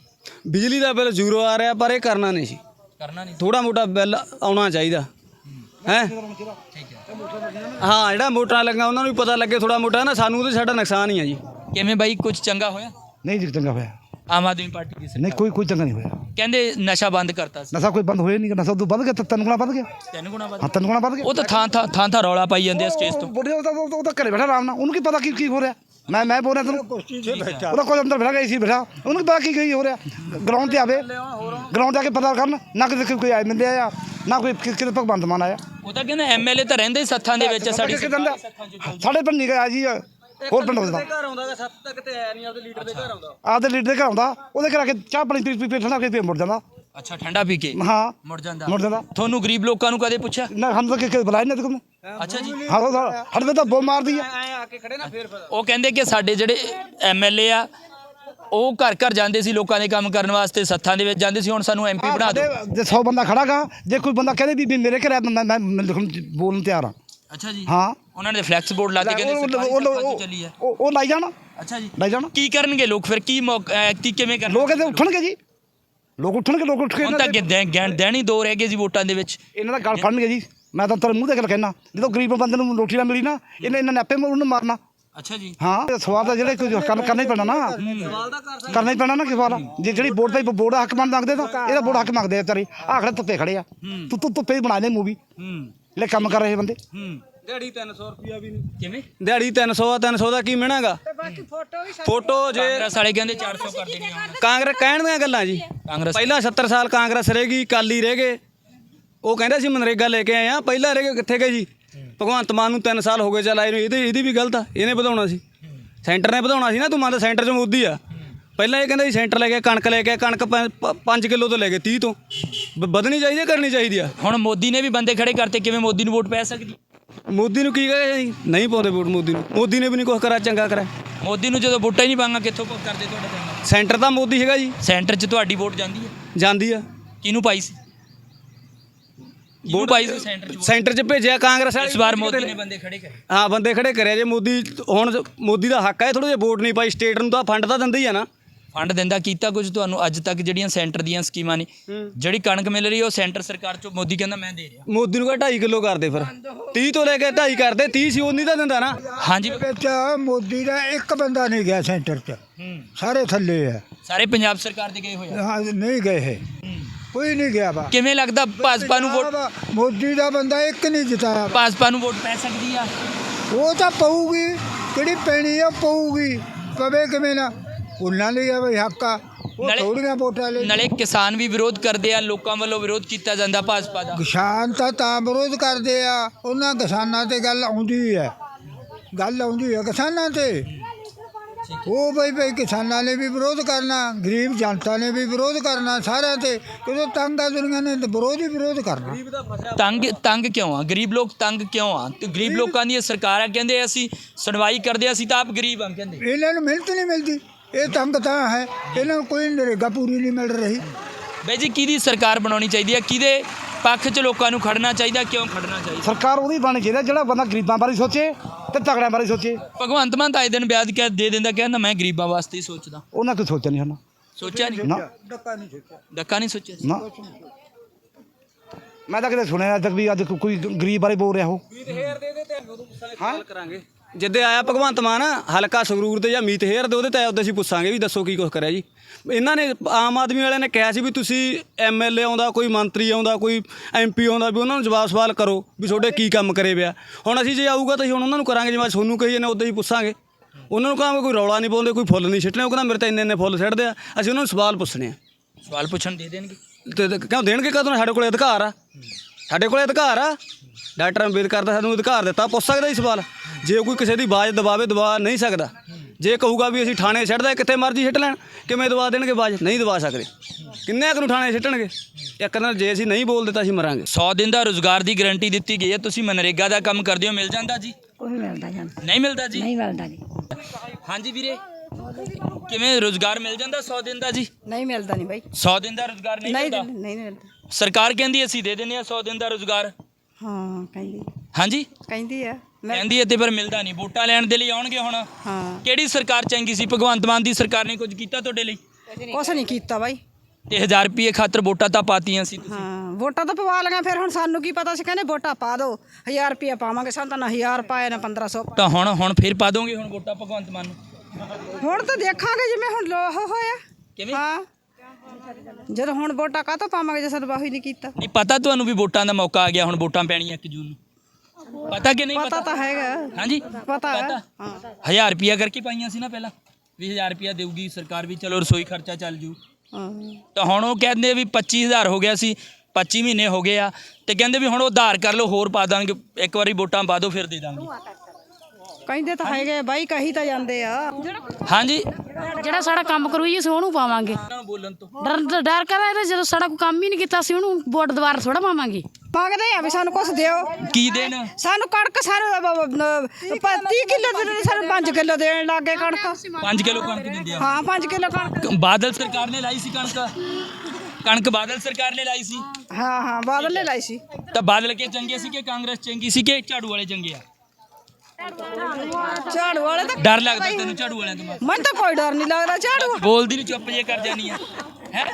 ਬਿਜਲੀ ਦਾ ਬਿੱਲ ਜ਼ੀਰੋ ਆ ਰਿਹਾ ਪਰ ਇਹ ਕਰਨਾ ਨਹੀਂ ਸੀ। ਕਰਨਾ ਨਹੀਂ ਥੋੜਾ ਮੋਟਾ ਬਿੱਲ ਆਉਣਾ ਚਾਹੀਦਾ। ਹੈ? ਹਾਂ। ਜਿਹੜਾ ਮੋਟਰਾਂ ਲੱਗਾ ਉਹਨਾਂ ਨੂੰ ਵੀ ਪਤਾ ਲੱਗੇ ਥੋੜਾ ਮੋਟਾ ਨਾ ਸਾਨੂੰ ਤੇ ਸਾਡਾ ਨੁਕਸਾਨ ਹੀ ਆ ਜੀ। ਕਿਵੇਂ ਬਾਈ ਕੁਝ ਚੰਗਾ ਹੋਇਆ? ਨਹੀਂ ਜੀ ਚੰਗਾ ਹੋਇਆ। ਆਮ ਆਦਮੀ ਪਾਰਟੀ ਦੀ ਸਰਕਾਰ ਨਹੀਂ ਕੋਈ ਕੋਈ ਚੰਗਾ ਨਹੀਂ ਹੋਇਆ। ਕਹਿੰਦੇ ਨਸ਼ਾ ਬੰਦ ਕਰਤਾ ਸੀ। ਨਸ਼ਾ ਕੋਈ ਬੰਦ ਹੋਇਆ ਨਹੀਂ ਨਸ਼ਾ ਉਦੋਂ ਵੱਧ ਗਿਆ ਤਿੰਨ ਗੁਣਾ ਵੱਧ ਗਿਆ। ਤਿੰਨ ਗੁਣਾ ਵੱਧ ਹਾਂ ਤਿੰਨ ਗੁਣਾ ਵੱਧ ਗਿਆ। ਉਹ ਤਾਂ ਥਾਂ ਥਾਂ ਥਾਂ ਥਾਂ ਰੌਲਾ ਪਾਈ ਜਾਂਦੇ ਆ ਸਟੇਜ ਤੋਂ। ਬੁੱਢੇ ਉਹ ਤਾਂ ਉਹ ਤਾਂ- ਉਹ ਤਾਂ ਘਰੇ ਬੈਠਾ ਆਰਾਮ ਨਾਲ। ਉਹਨੂੰ ਕੀ ਪਤਾ ਕੀ ਕੀ ਹੋ ਰਿਹਾ? ਮੈਂ ਮੈਂ ਬੋਲ ਰਿਹਾ ਤੈਨੂੰ ਉਹਦਾ ਕੋਈ ਅੰਦਰ ਬੈਠਾ ਏਸੀ ਬੈਠਾ। ਉਹਨੂੰ ਕੀ ਪਤਾ ਕੀ ਕੀ ਹੋ ਰਿਹਾ ਗਰਾਊਂਡ ਤੇ ਆਵੇ। ਗਰਾਊਂਡ ਜਾ ਕੇ ਪਤਾ ਕਰਨ ਨਾ ਕਿਤੇ ਕੋਈ ਆਏ ਮਿਲਿਆ ਆ ਨਾ ਕੋਈ ਕਿ- ਕਿਤੇ ਭਗਵੰਤ ਮਾਨ ਆਇਆ। ਉਹ ਤਾਂ ਕਹਿੰਦਾ ਐਮਐਲਏ ਤਾਂ ਰਹਿੰਦੇ ਹੀ ਸੱਥਾਂ ਦੇ ਵਿੱਚ ਸਾਡੀ ਦਾ ਸਾਡੇ ਪਿੰਡ ਨਹੀਂ ਗਿਆ ਜੀ ਹੋਰ ਪਿੰਡ ਹੁੰਦਾ ਘਰ ਆਉਂਦਾ ਸੱਤ ਤੱਕ ਤੇ ਆਇਆ ਨਹੀਂ ਆਪਦੇ ਲੀਡਰ ਦੇ ਘਰ ਆਉਂਦਾ। ਆਪਦੇ ਲੀਡਰ ਦੇ ਘਰ ਆਉਂਦਾ ਉਹਦੇ ਘਰ ਆ ਕੇ ਚਾਹ ਪਾਣੀ ਪੀ ਪੀ ਪੀ ਠੰਡਾ ਕੇ ਫੇਰ ਮੁੜ ਜਾਂਦਾ। ਅੱਛਾ ਠੰਡਾ ਪੀ ਕੇ? ਹਾਂ। ਮੁੜ ਜਾਂਦਾ। ਮੁੜ ਜਾਂਦਾ। ਤੁਹਾਨੂੰ ਗਰੀਬ ਲੋਕਾਂ ਨੂੰ ਕਦੇ ਪੁੱਛਿਆ? ਨਾ ਹਮ ਤਾਂ ਕਿ ਬੁਲਾਇਆ ਨਹੀਂ ਤੁਮ ਅੱਛਾ ਜੀ। ਹਾਂ ਉਹ ਹੜ ਵੇ ਤਾਂ ਬੋ ਮਾਰਦੀ ਆ। ਐ ਆ ਕੇ ਖੜੇ ਨਾ ਫੇਰ ਉਹ ਕਹਿੰਦੇ ਕਿ ਸਾਡੇ ਜਿਹੜੇ ਐਮਐਲਏ ਆ ਉਹ ਘਰ ਘਰ ਜਾਂਦੇ ਸੀ ਲੋਕਾਂ ਦੇ ਕੰਮ ਕਰਨ ਵਾਸਤੇ ਸੱਥਾਂ ਦੇ ਵਿੱਚ ਜਾਂਦੇ ਸੀ ਹੁਣ ਸਾਨੂੰ ਐਮਪੀ ਬਣਾ ਦਿਓ। ਜੇ 100 ਬੰਦਾ ਖੜਾਗਾ ਜੇ ਕੋਈ ਬੰਦਾ ਕਹਦੇ ਵੀ ਮੇਰੇ ਘਰ ਆ, ਮੈਂ ਮੈਂ ਬੋਲਣ ਤਿਆਰ ਆ। ਅੱਛਾ ਜੀ। ਹਾਂ। ਉਹਨਾਂ ਨੇ ਫਲੈਕਸ ਬੋਰਡ ਲਾ ਕੇ ਕਹਿੰਦੇ ਉਹ- ਸਰਕਾਰੀ ਚੱਲੀ ਹੈ ਉਹ ਲਾਈ ਜਾਣ। ਅੱਛਾ ਜੀ। ਲਾਈ ਜਾਣ। ਕੀ ਕਰਨਗੇ ਲੋਕ? ਫਿਰ ਕੀ ਕੀ ਕਿਵੇਂ ਕਰਨਗੇ? ਲੋਕ ਇਹਦੇ ਉੱਠਣਗੇ ਜੀ। ਲੋਕ ਉੱਠਣਗੇ ਲੋਕ ਉੱਠ ਕੇ ਹੁਣ ਤਾਂ ਦੇ- ਗੈਣ ਦੇਣੀ ਦੋ ਰਹਿ ਗਏ ਜੀ ਵੋਟਾਂ ਦੇ ਵਿੱਚ। ਇਹਨਾਂ ਦਾ ਗੱਲ ਫੜਨਗੇ ਜੀ। ਮੈਂ ਤਾਂ ਤੇਰੇ ਮੂੰਹ ਤੇ ਗੱਲ ਕਹਿਣਾ ਜਦੋਂ ਗਰੀਬ ਬੰਦੇ ਨੂੰ ਰੋਟੀ ਨਾ ਮਿਲੀ ਨਾ ਇਹਨੇ ਇਹਨਾਂ ਨੇ ਆਪੇ ਉਹਨੂੰ ਮਾਰਨਾ। ਅੱਛਾ ਜੀ। ਹਾਂ ਸਵਾਲ ਤਾਂ ਜਿਹੜੇ ਕੋਈ ਕੰਮ ਕਰਨਾ ਹੀ ਪੈਣਾ ਨਾ। ਕਰਨਾ ਹੀ ਪੈਣਾ ਨਾ ਕਿ ਸਵਾਲ। ਜੇ ਜਿਹੜੀ ਵੋਟ ਦਾ ਵੋਟ ਦਾ ਹੱਕ ਮੰਗ ਮੰਗਦੇ ਤਾਂ ਇਹਦਾ ਵੋਟ ਹੱਕ ਮੰਗਦੇ ਆ ਵਿਚਾਰੇ। ਆਖੜੇ ਧੁੱਪੇ ਖੜੇ ਆ। ਤੂੰ ਤੂੰ ਧੁੱਪੇ ਹੀ ਬਣਾ ਦੇ ਮੂਵੀ ਹੂੰ। ਲੈ ਕੰਮ ਕਰ ਰਹੇ ਬੰਦੇ। ਹੂੰ। ਦਿਹਾੜੀ 300 ਰੁਪਿਆ ਵੀ ਨਹੀਂ। ਕਿਵੇਂ? ਦਿਹਾੜੀ 300 ਆ 300 ਦਾ ਕੀ ਮਿਹਣਾਗਾ ਬਾਕੀ ਫੋਟੋ ਵੀ ਫੋਟੋ ਜੇ ਕਾਂਗਰਸ ਵਾਲੇ ਕਹਿੰਦੇ 400 ਕਰ ਦੇਣੀ ਕਾਂਗਰਸ ਕਹਿਣ ਦੀਆਂ ਗੱਲਾਂ ਜੀ। ਕਾਂਗਰਸ ਪਹਿਲਾਂ 70 ਸਾਲ ਕਾਂਗਰਸ ਰਹਿ ਗਈ ਕਾਲੀ ਰਹਿ ਗਏ। ਉਹ ਕਹਿੰਦੇ ਸੀ ਮਨਰੇਗਾ ਲੈ ਕੇ ਆਏ ਆ ਪਹਿਲਾਂ ਰਹਿ ਗਏ ਕਿੱਥੇ ਗਏ ਜੀ? ਭਗਵੰਤ ਮਾਨ ਨੂੰ 3 ਸਾਲ ਹੋ ਗਏ ਚਲਾਏ ਨੂੰ। ਇਹਦੇ ਇਹਦੀ ਵੀ ਗਲਤ ਆ। ਇਹਨੇ ਵਧਾਉਣਾ ਸੀ। ਸੈਂਟਰ ਨੇ ਵਧਾਉਣਾ ਸੀ ਨਾ ਤੂੰ ਮੰਨ ਸੈਂਟਰ 'ਚ ਮੋਦੀ ਆ। ਪਹਿਲਾਂ ਇਹ ਕਹਿੰਦਾ ਸੀ ਸੈਂਟਰ ਲੈ ਕੇ ਕਣਕ ਲੈ ਕੇ ਕਣਕ 5 ਕਿਲੋ ਤੋਂ ਲੈ ਕੇ 30 ਤੋਂ। ਵਧਣੀ ਚਾਹੀਦੀ ਕਰਨੀ ਚਾਹੀਦੀ ਆ? ਹੁਣ ਮੋਦੀ ਨੇ ਵੀ ਬੰਦੇ ਖੜੇ ਕਰਤੇ ਕਿਵੇਂ ਮੋਦੀ ਨੂੰ ਵੋਟ ਪੈ ਸਕਦੀ? ਮੋਦੀ ਨੂੰ ਕੀ ਕਹੇ ਜੀ ਨਹੀਂ ਪਾਉਂਦੇ ਵੋਟ ਮੋਦੀ ਨੂੰ। ਮੋਦੀ ਨੇ ਵੀ ਨਹੀਂ ਕੁਝ ਕਰਾ ਚੰਗਾ ਕਰਾ ਮੋਦੀ ਨੂੰ ਜਦੋਂ ਵੋਟਾਂ ਹੀ ਨਹੀਂ ਪਾਂਗਾ ਕਿੱਥੋਂ ਕਰਦੇ ਤੁਹਾਡੇ ਨਾਲ ਸੈਂਟਰ ਤਾਂ ਮੋਦੀ ਹੈਗਾ ਜੀ। ਸੈਂਟਰ 'ਚ ਤੁਹਾਡੀ ਵੋਟ ਜਾਂਦੀ ਹੈ? ਜਾਂਦੀ ਆ। ਕਿਹਨੂੰ ਪਾਈ ਸੀ? ਵੋਟ ਪਾਈ ਸੀ ਸੈਂਟਰ 'ਚ ਵੋਟ? ਸੈਂਟਰ 'ਚ ਭੇਜਿਆ ਕਾਂਗਰਸ ਵਾਲੇ। ਇਸ ਵਾਰ ਮੋਦੀ ਨੇ ਬੰਦੇ ਖੜੇ ਕਰੇ। ਹਾਂ ਬੰਦੇ ਖੜੇ ਕਰਿਆ ਜੇ ਮੋਦੀ। ਹੁਣ ਮੋਦੀ ਦਾ ਹੱਕ ਹੈ ਥੋੜਾ ਜਿਹਾ ਵੋਟ ਨਹੀਂ ਪਾਈ ਸਟੇਟ ਨੂੰ ਤਾਂ ਫੰਡ ਤਾਂ ਦਿੰਦੇ ਹੀ ਆ ਨਾ। ਫੰਡ ਦਿੰਦਾ ਕੀਤਾ ਕੁਝ ਤੁਹਾਨੂੰ? ਅੱਜ ਤੱਕ ਜਿਹੜੀਆਂ ਸੈਂਟਰ ਦੀਆਂ ਸਕੀਮਾਂ ਨੇ ਜਿਹੜੀ ਕਣਕ ਮਿਲ ਰਹੀ ਉਹ ਸੈਂਟਰ ਸਰਕਾਰ ਚੋਂ ਮੋਦੀ ਕਹਿੰਦਾ ਮੈਂ ਦੇ ਰਿਹਾ। ਮੋਦੀ ਨੂੰ ਕਹ 2.5 ਕਿਲੋ ਕਰਦੇ ਫਿਰ। 30 ਤੋਂ ਲੈ ਕੇ 2.5 ਕਰਦੇ 30 ਸੀ ਉਹ ਨਹੀਂ ਤਾਂ ਦਿੰਦਾ ਨਾ। ਹਾਂਜੀ। ਵਿੱਚ ਮੋਦੀ ਦਾ ਇੱਕ ਬੰਦਾ ਨਹੀਂ ਗਿਆ ਸੈਂਟਰ 'ਚ। ਸਾਰੇ ਥੱਲੇ ਆ। ਸਾਰੇ ਪੰਜਾਬ ਸਰਕਾਰ ਦੇ ਗਏ ਹੋਏ ਆ? ਹਾਂ, ਨਹੀਂ ਗਏ ਹੈ। ਕੋਈ ਨਹੀਂ ਗਿਆ ਵਾ। ਕਿਵੇਂ ਲੱਗਦਾ ਭਾਜਪਾ ਨੂੰ ਵੋਟ ਮੋਦੀ ਦਾ ਬੰਦਾ ਇੱਕ ਨਹੀਂ ਜਿਤਾਇਆ। ਭਾਜਪਾ ਨੂੰ ਵੋਟ ਪੈ ਸਕਦੀ ਆ? ਉਹ ਤਾਂ ਪਊਗੀ ਕਿਹੜੀ ਪੈਣੀ ਆ ਪਊਗੀ। ਪਵੇ ਕਿਵੇਂ ਨਾ। ਉਹਨਾਂ ਲਈ ਆ ਬਈ ਹੱਕ ਆ। ਉਹ ਨਾਲੇ- ਥੋੜੀਆਂ ਵੋਟਾਂ ਲਈ। ਨਾਲੇ ਕਿਸਾਨ ਵੀ ਵਿਰੋਧ ਕਰਦੇ ਆ ਲੋਕਾਂ ਵੱਲੋਂ ਵਿਰੋਧ ਕੀਤਾ ਜਾਂਦਾ ਭਾਜਪਾ ਦਾ। ਕਿਸਾਨ ਤਾਂ ਤਾਂ ਵਿਰੋਧ ਕਰਦੇ ਆ ਉਹਨਾਂ ਕਿਸਾਨਾਂ ਤੇ ਗੱਲ ਆਉਂਦੀ ਹੈ। ਗੱਲ ਆਉਂਦੀ ਹੈ ਕਿਸਾਨਾਂ ਤੇ। ਉਹ ਬਈ ਬਈ ਕਿਸਾਨਾਂ ਨੇ ਵੀ ਵਿਰੋਧ ਕਰਨਾ ਗਰੀਬ ਜਨਤਾ ਨੇ ਵੀ ਵਿਰੋਧ ਕਰਨਾ ਸਾਰਿਆਂ ਤੇ। ਕਿਉਂਕਿ ਤੰਗ ਆ ਦੁਨੀਆ ਨੇ ਤੇ ਵਿਰੋਧ ਹੀ ਵਿਰੋਧ ਕਰਨਾ। ਤੰਗ ਤੰਗ ਕਿਉਂ ਆ? ਗਰੀਬ ਲੋਕ ਤੰਗ ਕਿਉਂ ਆ? ਤੇ ਗਰੀਬ ਲੋਕਾਂ ਦੀ ਸਰਕਾਰ ਆ ਕਹਿੰਦੇ ਅਸੀਂ ਸੁਣਵਾਈ ਕਰਦੇ ਅਸੀਂ ਤਾਂ ਆਪ ਗਰੀਬ ਆ ਕਹਿੰਦੇ। ਇਹਨਾਂ ਨੂੰ ਮਿਹਨਤ ਨਹੀਂ ਮਿਲਦੀ। ਇਹ ਤੰਗ ਤਾਂ ਹੈ। ਇਹਨਾਂ ਨੂੰ ਕੋਈ ਨਰੇਗਾ ਪੂਰੀ ਨਹੀਂ ਮਿਲ ਰਹੀ। ਬਈ ਜੀ ਕਿਹਦੀ ਸਰਕਾਰ ਬਣਾਉਣੀ ਚਾਹੀਦੀ ਹੈ? ਕਿਹਦੇ ਪੱਖ 'ਚ ਲੋਕਾਂ ਨੂੰ ਖੜਨਾ ਚਾਹੀਦਾ ਕਿਉਂ ਖੜਨਾ ਚਾਹੀਦਾ? ਸਰਕਾਰ ਉਹਦੀ ਬਣਨੀ ਚਾਹੀਦੀ ਹੈ, ਜਿਹੜਾ ਬੰਦਾ ਗਰੀਬਾਂ ਬਾਰੇ ਸੋਚੇ ਤੇ ਤਗੜਿਆਂ ਬਾਰੇ ਸੋਚੇ। ਭਗਵੰਤ ਮਾਨ ਤਾਂ ਆਏ ਦਿਨ ਵਿਆਜ ਕਹਿ ਦੇ ਦਿੰਦਾ ਕਹਿੰਦਾ ਮੈਂ ਗਰੀਬਾਂ ਵਾਸਤੇ ਹੀ ਸੋਚਦਾ। ਉਹਨਾਂ ਕੋਈ ਸੋਚਿਆ ਨਹੀਂ ਹਨਾ। ਸੋਚਿਆ ਨਹੀਂ? ਨਾ। ਡੱਕਾ ਨਹੀਂ ਸੋਚਿਆ। ਨਾ। ਮੈਂ ਤਾਂ ਕਿਤੇ ਸੁਣਿਆ ਅੱਜ ਤੱਕ ਵੀ ਅੱਜ ਕੋਈ ਗਰੀਬ ਬਾਰੇ ਬੋਲ ਰਿਹਾ ਉਹ। ਹਾਂ? ਕਰਾਂਗੇ। ਜਿੱਦੇ ਆਇਆ ਭਗਵੰਤ ਮਾਨ ਹਲਕਾ ਸੰਗਰੂਰ ਤੇ ਜਾਂ ਮੀਤ ਹੇਅਰ ਦੇ ਉਹਦੇ ਤੇ ਉਹਦੇ ਅਸੀਂ ਪੁੱਛਾਂਗੇ ਵੀ ਦੱਸੋ ਕੀ ਕੁਝ ਕਰਿਆ ਜੀ। ਇਹਨਾਂ ਨੇ ਆਮ ਆਦਮੀ ਵਾਲਿਆਂ ਨੇ ਕਿਹਾ ਸੀ ਵੀ ਤੁਸੀਂ ਐਮਐਲਏ ਆਉਂਦਾ ਕੋਈ ਮੰਤਰੀ ਆਉਂਦਾ ਕੋਈ ਐਮਪੀ ਆਉਂਦਾ ਵੀ ਉਹਨਾਂ ਨੂੰ ਜਵਾਬ ਸਵਾਲ ਕਰੋ ਵੀ ਤੁਹਾਡੇ ਕੀ ਕੰਮ ਕਰੇ ਪਿਆ। ਹੁਣ ਅਸੀਂ ਜੇ ਆਊਗਾ ਤਾਂ ਅਸੀਂ ਹੁਣ ਉਹਨਾਂ ਨੂੰ ਕਰਾਂਗੇ ਜਿਵੇਂ ਤੁਹਾਨੂੰ ਕਹੀ ਜਾਂਦੇ ਉਦਾਂ ਹੀ ਪੁੱਛਾਂਗੇ। ਉਹਨਾਂ ਨੂੰ ਕਹਾਂਗੇ ਕੋਈ ਰੌਲਾ ਨਹੀਂ ਪਾਉਂਦੇ ਕੋਈ ਫੁੱਲ ਨਹੀਂ ਸਿੱਟਣੇ ਉਹ ਕਹਿੰਦਾ ਮੇਰੇ ਤਾਂ ਇੰਨੇ ਇੰਨੇ ਫੁੱਲ ਸਿੱਟਦੇ ਆ ਅਸੀਂ ਉਹਨਾਂ ਨੂੰ ਸਵਾਲ ਪੁੱਛਣੇ ਆ। ਸਵਾਲ ਪੁੱਛਣ ਦੇ ਦੇਣਗੇ? ਤੇ ਤੇ ਕਿਉਂ ਦੇਣਗੇ ਕਦੋਂ? ਸਾਡੇ ਕੋਲੇ ਅਧਿਕਾਰ ਆ। ਸਾਡੇ ਕੋਲੇ ਅਧਿਕਾਰ ਆ। ਡਾਕਟਰ ਅੰਬੇਦਕਰ ਦਾ ਸਾਨੂੰ ਅਧਿਕਾਰ ਦਿੱਤਾ ਪੁੱਛ ਸਕਦਾ ਹੀ ਸਵਾਲ? ਜੇ ਕੋਈ ਕਿਸੇ ਦੀ ਬਾਜ਼ ਦਬਾਵੇ ਦਬਾ ਨਹੀਂ ਸਕਦਾ। ਜੇ ਕਹੂਗਾ ਵੀ ਅਸੀਂ ਥਾਣੇ ਛੱਡਦਾ ਕਿੱਥੇ ਮਰਜ਼ੀ ਛੱਡ ਲੈਣ। ਕਿਵੇਂ ਦਬਾ ਦੇਣਗੇ ਬਾਜ਼ ਨਹੀਂ ਦਬਾ ਸਕਦੇ। ਕਿੰਨੇ ਕੁ ਨੂੰ ਥਾਣੇ ਛੱਡਣਗੇ ਇੱਕ ਦਿਨ ਜੇ ਅਸੀਂ ਨਹੀਂ ਬੋਲ ਦਿੱਤਾ ਅਸੀਂ ਮਰਾਂਗੇ। 100 ਦਿਨ ਦਾ ਰੋਜ਼ਗਾਰ ਦੀ ਗਾਰੰਟੀ ਦਿੱਤੀ ਗਈ ਹੈ ਤੁਸੀਂ ਮਨਰੇਗਾ ਦਾ ਕੰਮ ਕਰਦੇ ਹੋ ਮਿਲ ਜਾਂਦਾ ਜੀ? ਕੋਈ ਮਿਲਦਾ ਜਾਂ ਨਹੀਂ। ਮਿਲਦਾ ਜੀ? ਨਹੀਂ ਮਿਲਦਾ ਜੀ। ਹਾਂਜੀ ਵੀਰੇ। ਕਿਵੇਂ ਰੋਜ਼ਗਾਰ ਮਿਲ ਜਾਂਦਾ 100 ਦਿਨ ਦਾ ਜੀ? ਨਹੀਂ ਮਿਲਦਾ ਨਹੀਂ ਬਾਈ। 100 ਦਿਨ ਦਾ ਰੋਜ਼ਗਾਰ ਨਹੀਂ ਮਿਲਦਾ? ਨਹੀਂ ਮਿਲਦਾ। ਸਰਕਾਰ ਕਹਿੰਦੀ ਅਸੀਂ ਦੇ ਦਿੰਦੇ ਆ 100 ਦਿਨ ਦਾ ਰੋਜ਼ਗਾਰ। ਹਾਂ ਕਹਿੰਦੀ। ਹਾਂਜੀ? ਕਹਿੰਦੀ ਆ। ਕਹਿੰਦੀ ਹੈ ਤੇ ਪਰ ਮਿਲਦਾ ਨਹੀਂ। ਵੋਟਾਂ ਲੈਣ ਦੇ ਲਈ ਆਉਣਗੇ ਹੁਣ। ਹਾਂ। ਕਿਹੜੀ ਸਰਕਾਰ ਚੰਗੀ ਸੀ? ਭਗਵੰਤ ਮਾਨ ਦੀ ਸਰਕਾਰ ਨੇ ਕੁਝ ਕੀਤਾ ਤੁਹਾਡੇ ਲਈ? ਕੁਛ ਨਹੀਂ ਕੀਤਾ ਬਾਈ। ਤੇ 1000 ਰੁਪਏ ਖਾਤਰ ਵੋਟਾਂ ਤਾਂ ਪਾਤੀਆਂ ਸੀ ਤੁਸੀਂ। ਹਾਂ ਵੋਟਾਂ ਤਾਂ ਪਵਾ ਲਈਆਂ। ਫਿਰ ਹੁਣ ਸਾਨੂੰ ਕੀ ਪਤਾ ਸੀ? ਕਹਿੰਦੇ ਵੋਟਾਂ ਪਾ ਦਿਓ 1000 ਰੁਪਇਆ ਪਾਵਾਂਗੇ। ਸਾਨੂੰ ਤਾਂ ਨਾ 1000 ਪਾਇਆ ਨਾ 1500 ਤਾਂ ਹੁਣ ਹੁਣ ਫੇਰ ਪਾ ਦੋਗੇ ਹੁਣ ਵੋਟਾਂ ਭਗਵੰਤ ਮਾਨ ਨੂੰ? ਹੁਣ ਤਾਂ ਦੇਖਾਂਗੇ ਜਿਵੇਂ ਹੁਣ ਲੋਹ ਹੋਇਆ। ਕਿਵੇਂ? ਹਾਂ। ਜਦੋਂ ਹੁਣ ਵੋਟਾਂ ਕਾਹਤੋਂ ਪਾਵਾਂਗੇ ਜੇ ਸਾਨੂੰ ਬਾਹੀ ਨਹੀਂ ਕੀਤਾ? ਨਹੀਂ ਪਤਾ ਤੁਹਾਨੂੰ ਵੀ ਵੋਟਾਂ ਦਾ ਮੌਕਾ ਆ ਗਿਆ ਹੁਣ ਵੋਟਾਂ ਪੈਣੀਆਂ 1 ਜੂਨ ਨੂੰ। ਪਤਾ ਕਿ ਨਹੀਂ ਪਤਾ ਪਤਾ? ਤਾਂ ਹੈਗਾ। ਹਾਂਜੀ? ਪਤਾ ਹੈ ਹਾਂ। 1000 ਰੁਪਿਆ ਕਰਕੇ ਪਾਈਆਂ ਸੀ ਨਾ ਪਹਿਲਾਂ। 20000 ਰੁਪਿਆ ਦੇਊਗੀ ਸਰਕਾਰ ਵੀ ਚਲੋ ਰਸੋਈ ਖਰਚਾ ਚੱਲ ਜੂ। ਹਾਂ। ਤਾਂ ਹੁਣ ਉਹ ਕਹਿੰਦੇ ਵੀ 25000 ਹੋ ਗਿਆ ਸੀ 25 ਮਹੀਨੇ ਹੋ ਗਏ ਆ। ਤੇ ਕਹਿੰਦੇ ਵੀ ਹੁਣ ਉਹ ਉਧਾਰ ਕਰ ਲਓ ਹੋਰ ਪਾ ਦਾਂਗੇ ਇੱਕ ਵਾਰੀ ਵੋਟਾਂ ਪਾ ਦਿਓ ਫਿਰ ਦੇ ਦਾਂਗੇ। ਕਹਿੰਦੇ ਤਾਂ ਹੈਗੇ ਆ, ਬਾਈ ਕਹੀ ਤਾਂ ਜਾਂਦੇ ਆ। ਹਾਂਜੀ? ਜਿਹੜਾ ਸਾਡਾ ਕੰਮ ਕਰੂ ਜੀ ਅਸੀਂ ਉਹਨੂੰ ਪਾਵਾਂਗੇ। ਬੋਲਣ ਤੋਂ। ਡਰ ਡਰ ਕਰ ਇਹਦੇ ਜਦੋਂ ਸਾਡਾ ਕੋਈ ਕੰਮ ਹੀ ਨਹੀਂ ਕੀਤਾ ਅਸੀਂ ਉਹਨੂੰ ਵੋਟ ਦੁਬਾਰਾ ਥੋੜਾ ਪਾਵਾਂਗੇ। ਮੰਗਦੇ ਆ ਵੀ ਸਾਨੂੰ ਕੁਛ ਦਿਓ। ਕੀ ਦੇਣ? ਸਾਨੂੰ ਕਣਕ ਸਾਨੂੰ 30 ਕਿਲੋ ਦੇ ਸਾਨੂੰ 5 ਕਿਲੋ ਦੇਣ ਲੱਗੇ ਕਣਕ। 5 ਕਿਲੋ ਕਣਕ ਦਿੰਦੇ ਆ। ਹਾਂ 5 ਕਿਲੋ ਕਣਕ। ਬਾਦਲ ਸਰਕਾਰ ਨੇ ਲਾਈ ਸੀ ਕਣਕ। ਕਣਕ ਬਾਦਲ ਸਰਕਾਰ ਨੇ ਲਾਈ ਸੀ। ਹਾਂ ਹਾਂ ਬਾਦਲ ਨੇ ਲਾਈ ਸੀ। ਤਾਂ ਬਾਦਲ ਕੇ ਚੰਗੇ ਸੀ ਕਿ ਕਾਂਗਰਸ ਚੰਗੀ ਸੀ ਕਿ ਝਾੜੂ ਵਾਲੇ ਚੰਗੇ ਆ? ਝਾੜੂ ਵਾਲੇ ਤਾਂ ਡਰ ਲੱਗਦਾ ਤੈਨੂੰ ਝਾੜੂ ਵਾਲਿਆਂ ਤੋਂ ਮੈਨੂੰ ਤਾਂ ਕੋਈ ਡਰ ਨਹੀਂ ਲੱਗਦਾ ਝਾੜੂ ਬੋਲਦੀ ਨਹੀਂ ਚੁੱਪ ਜੇ ਕਰ ਜਾਨੀ ਆ। ਹੈ?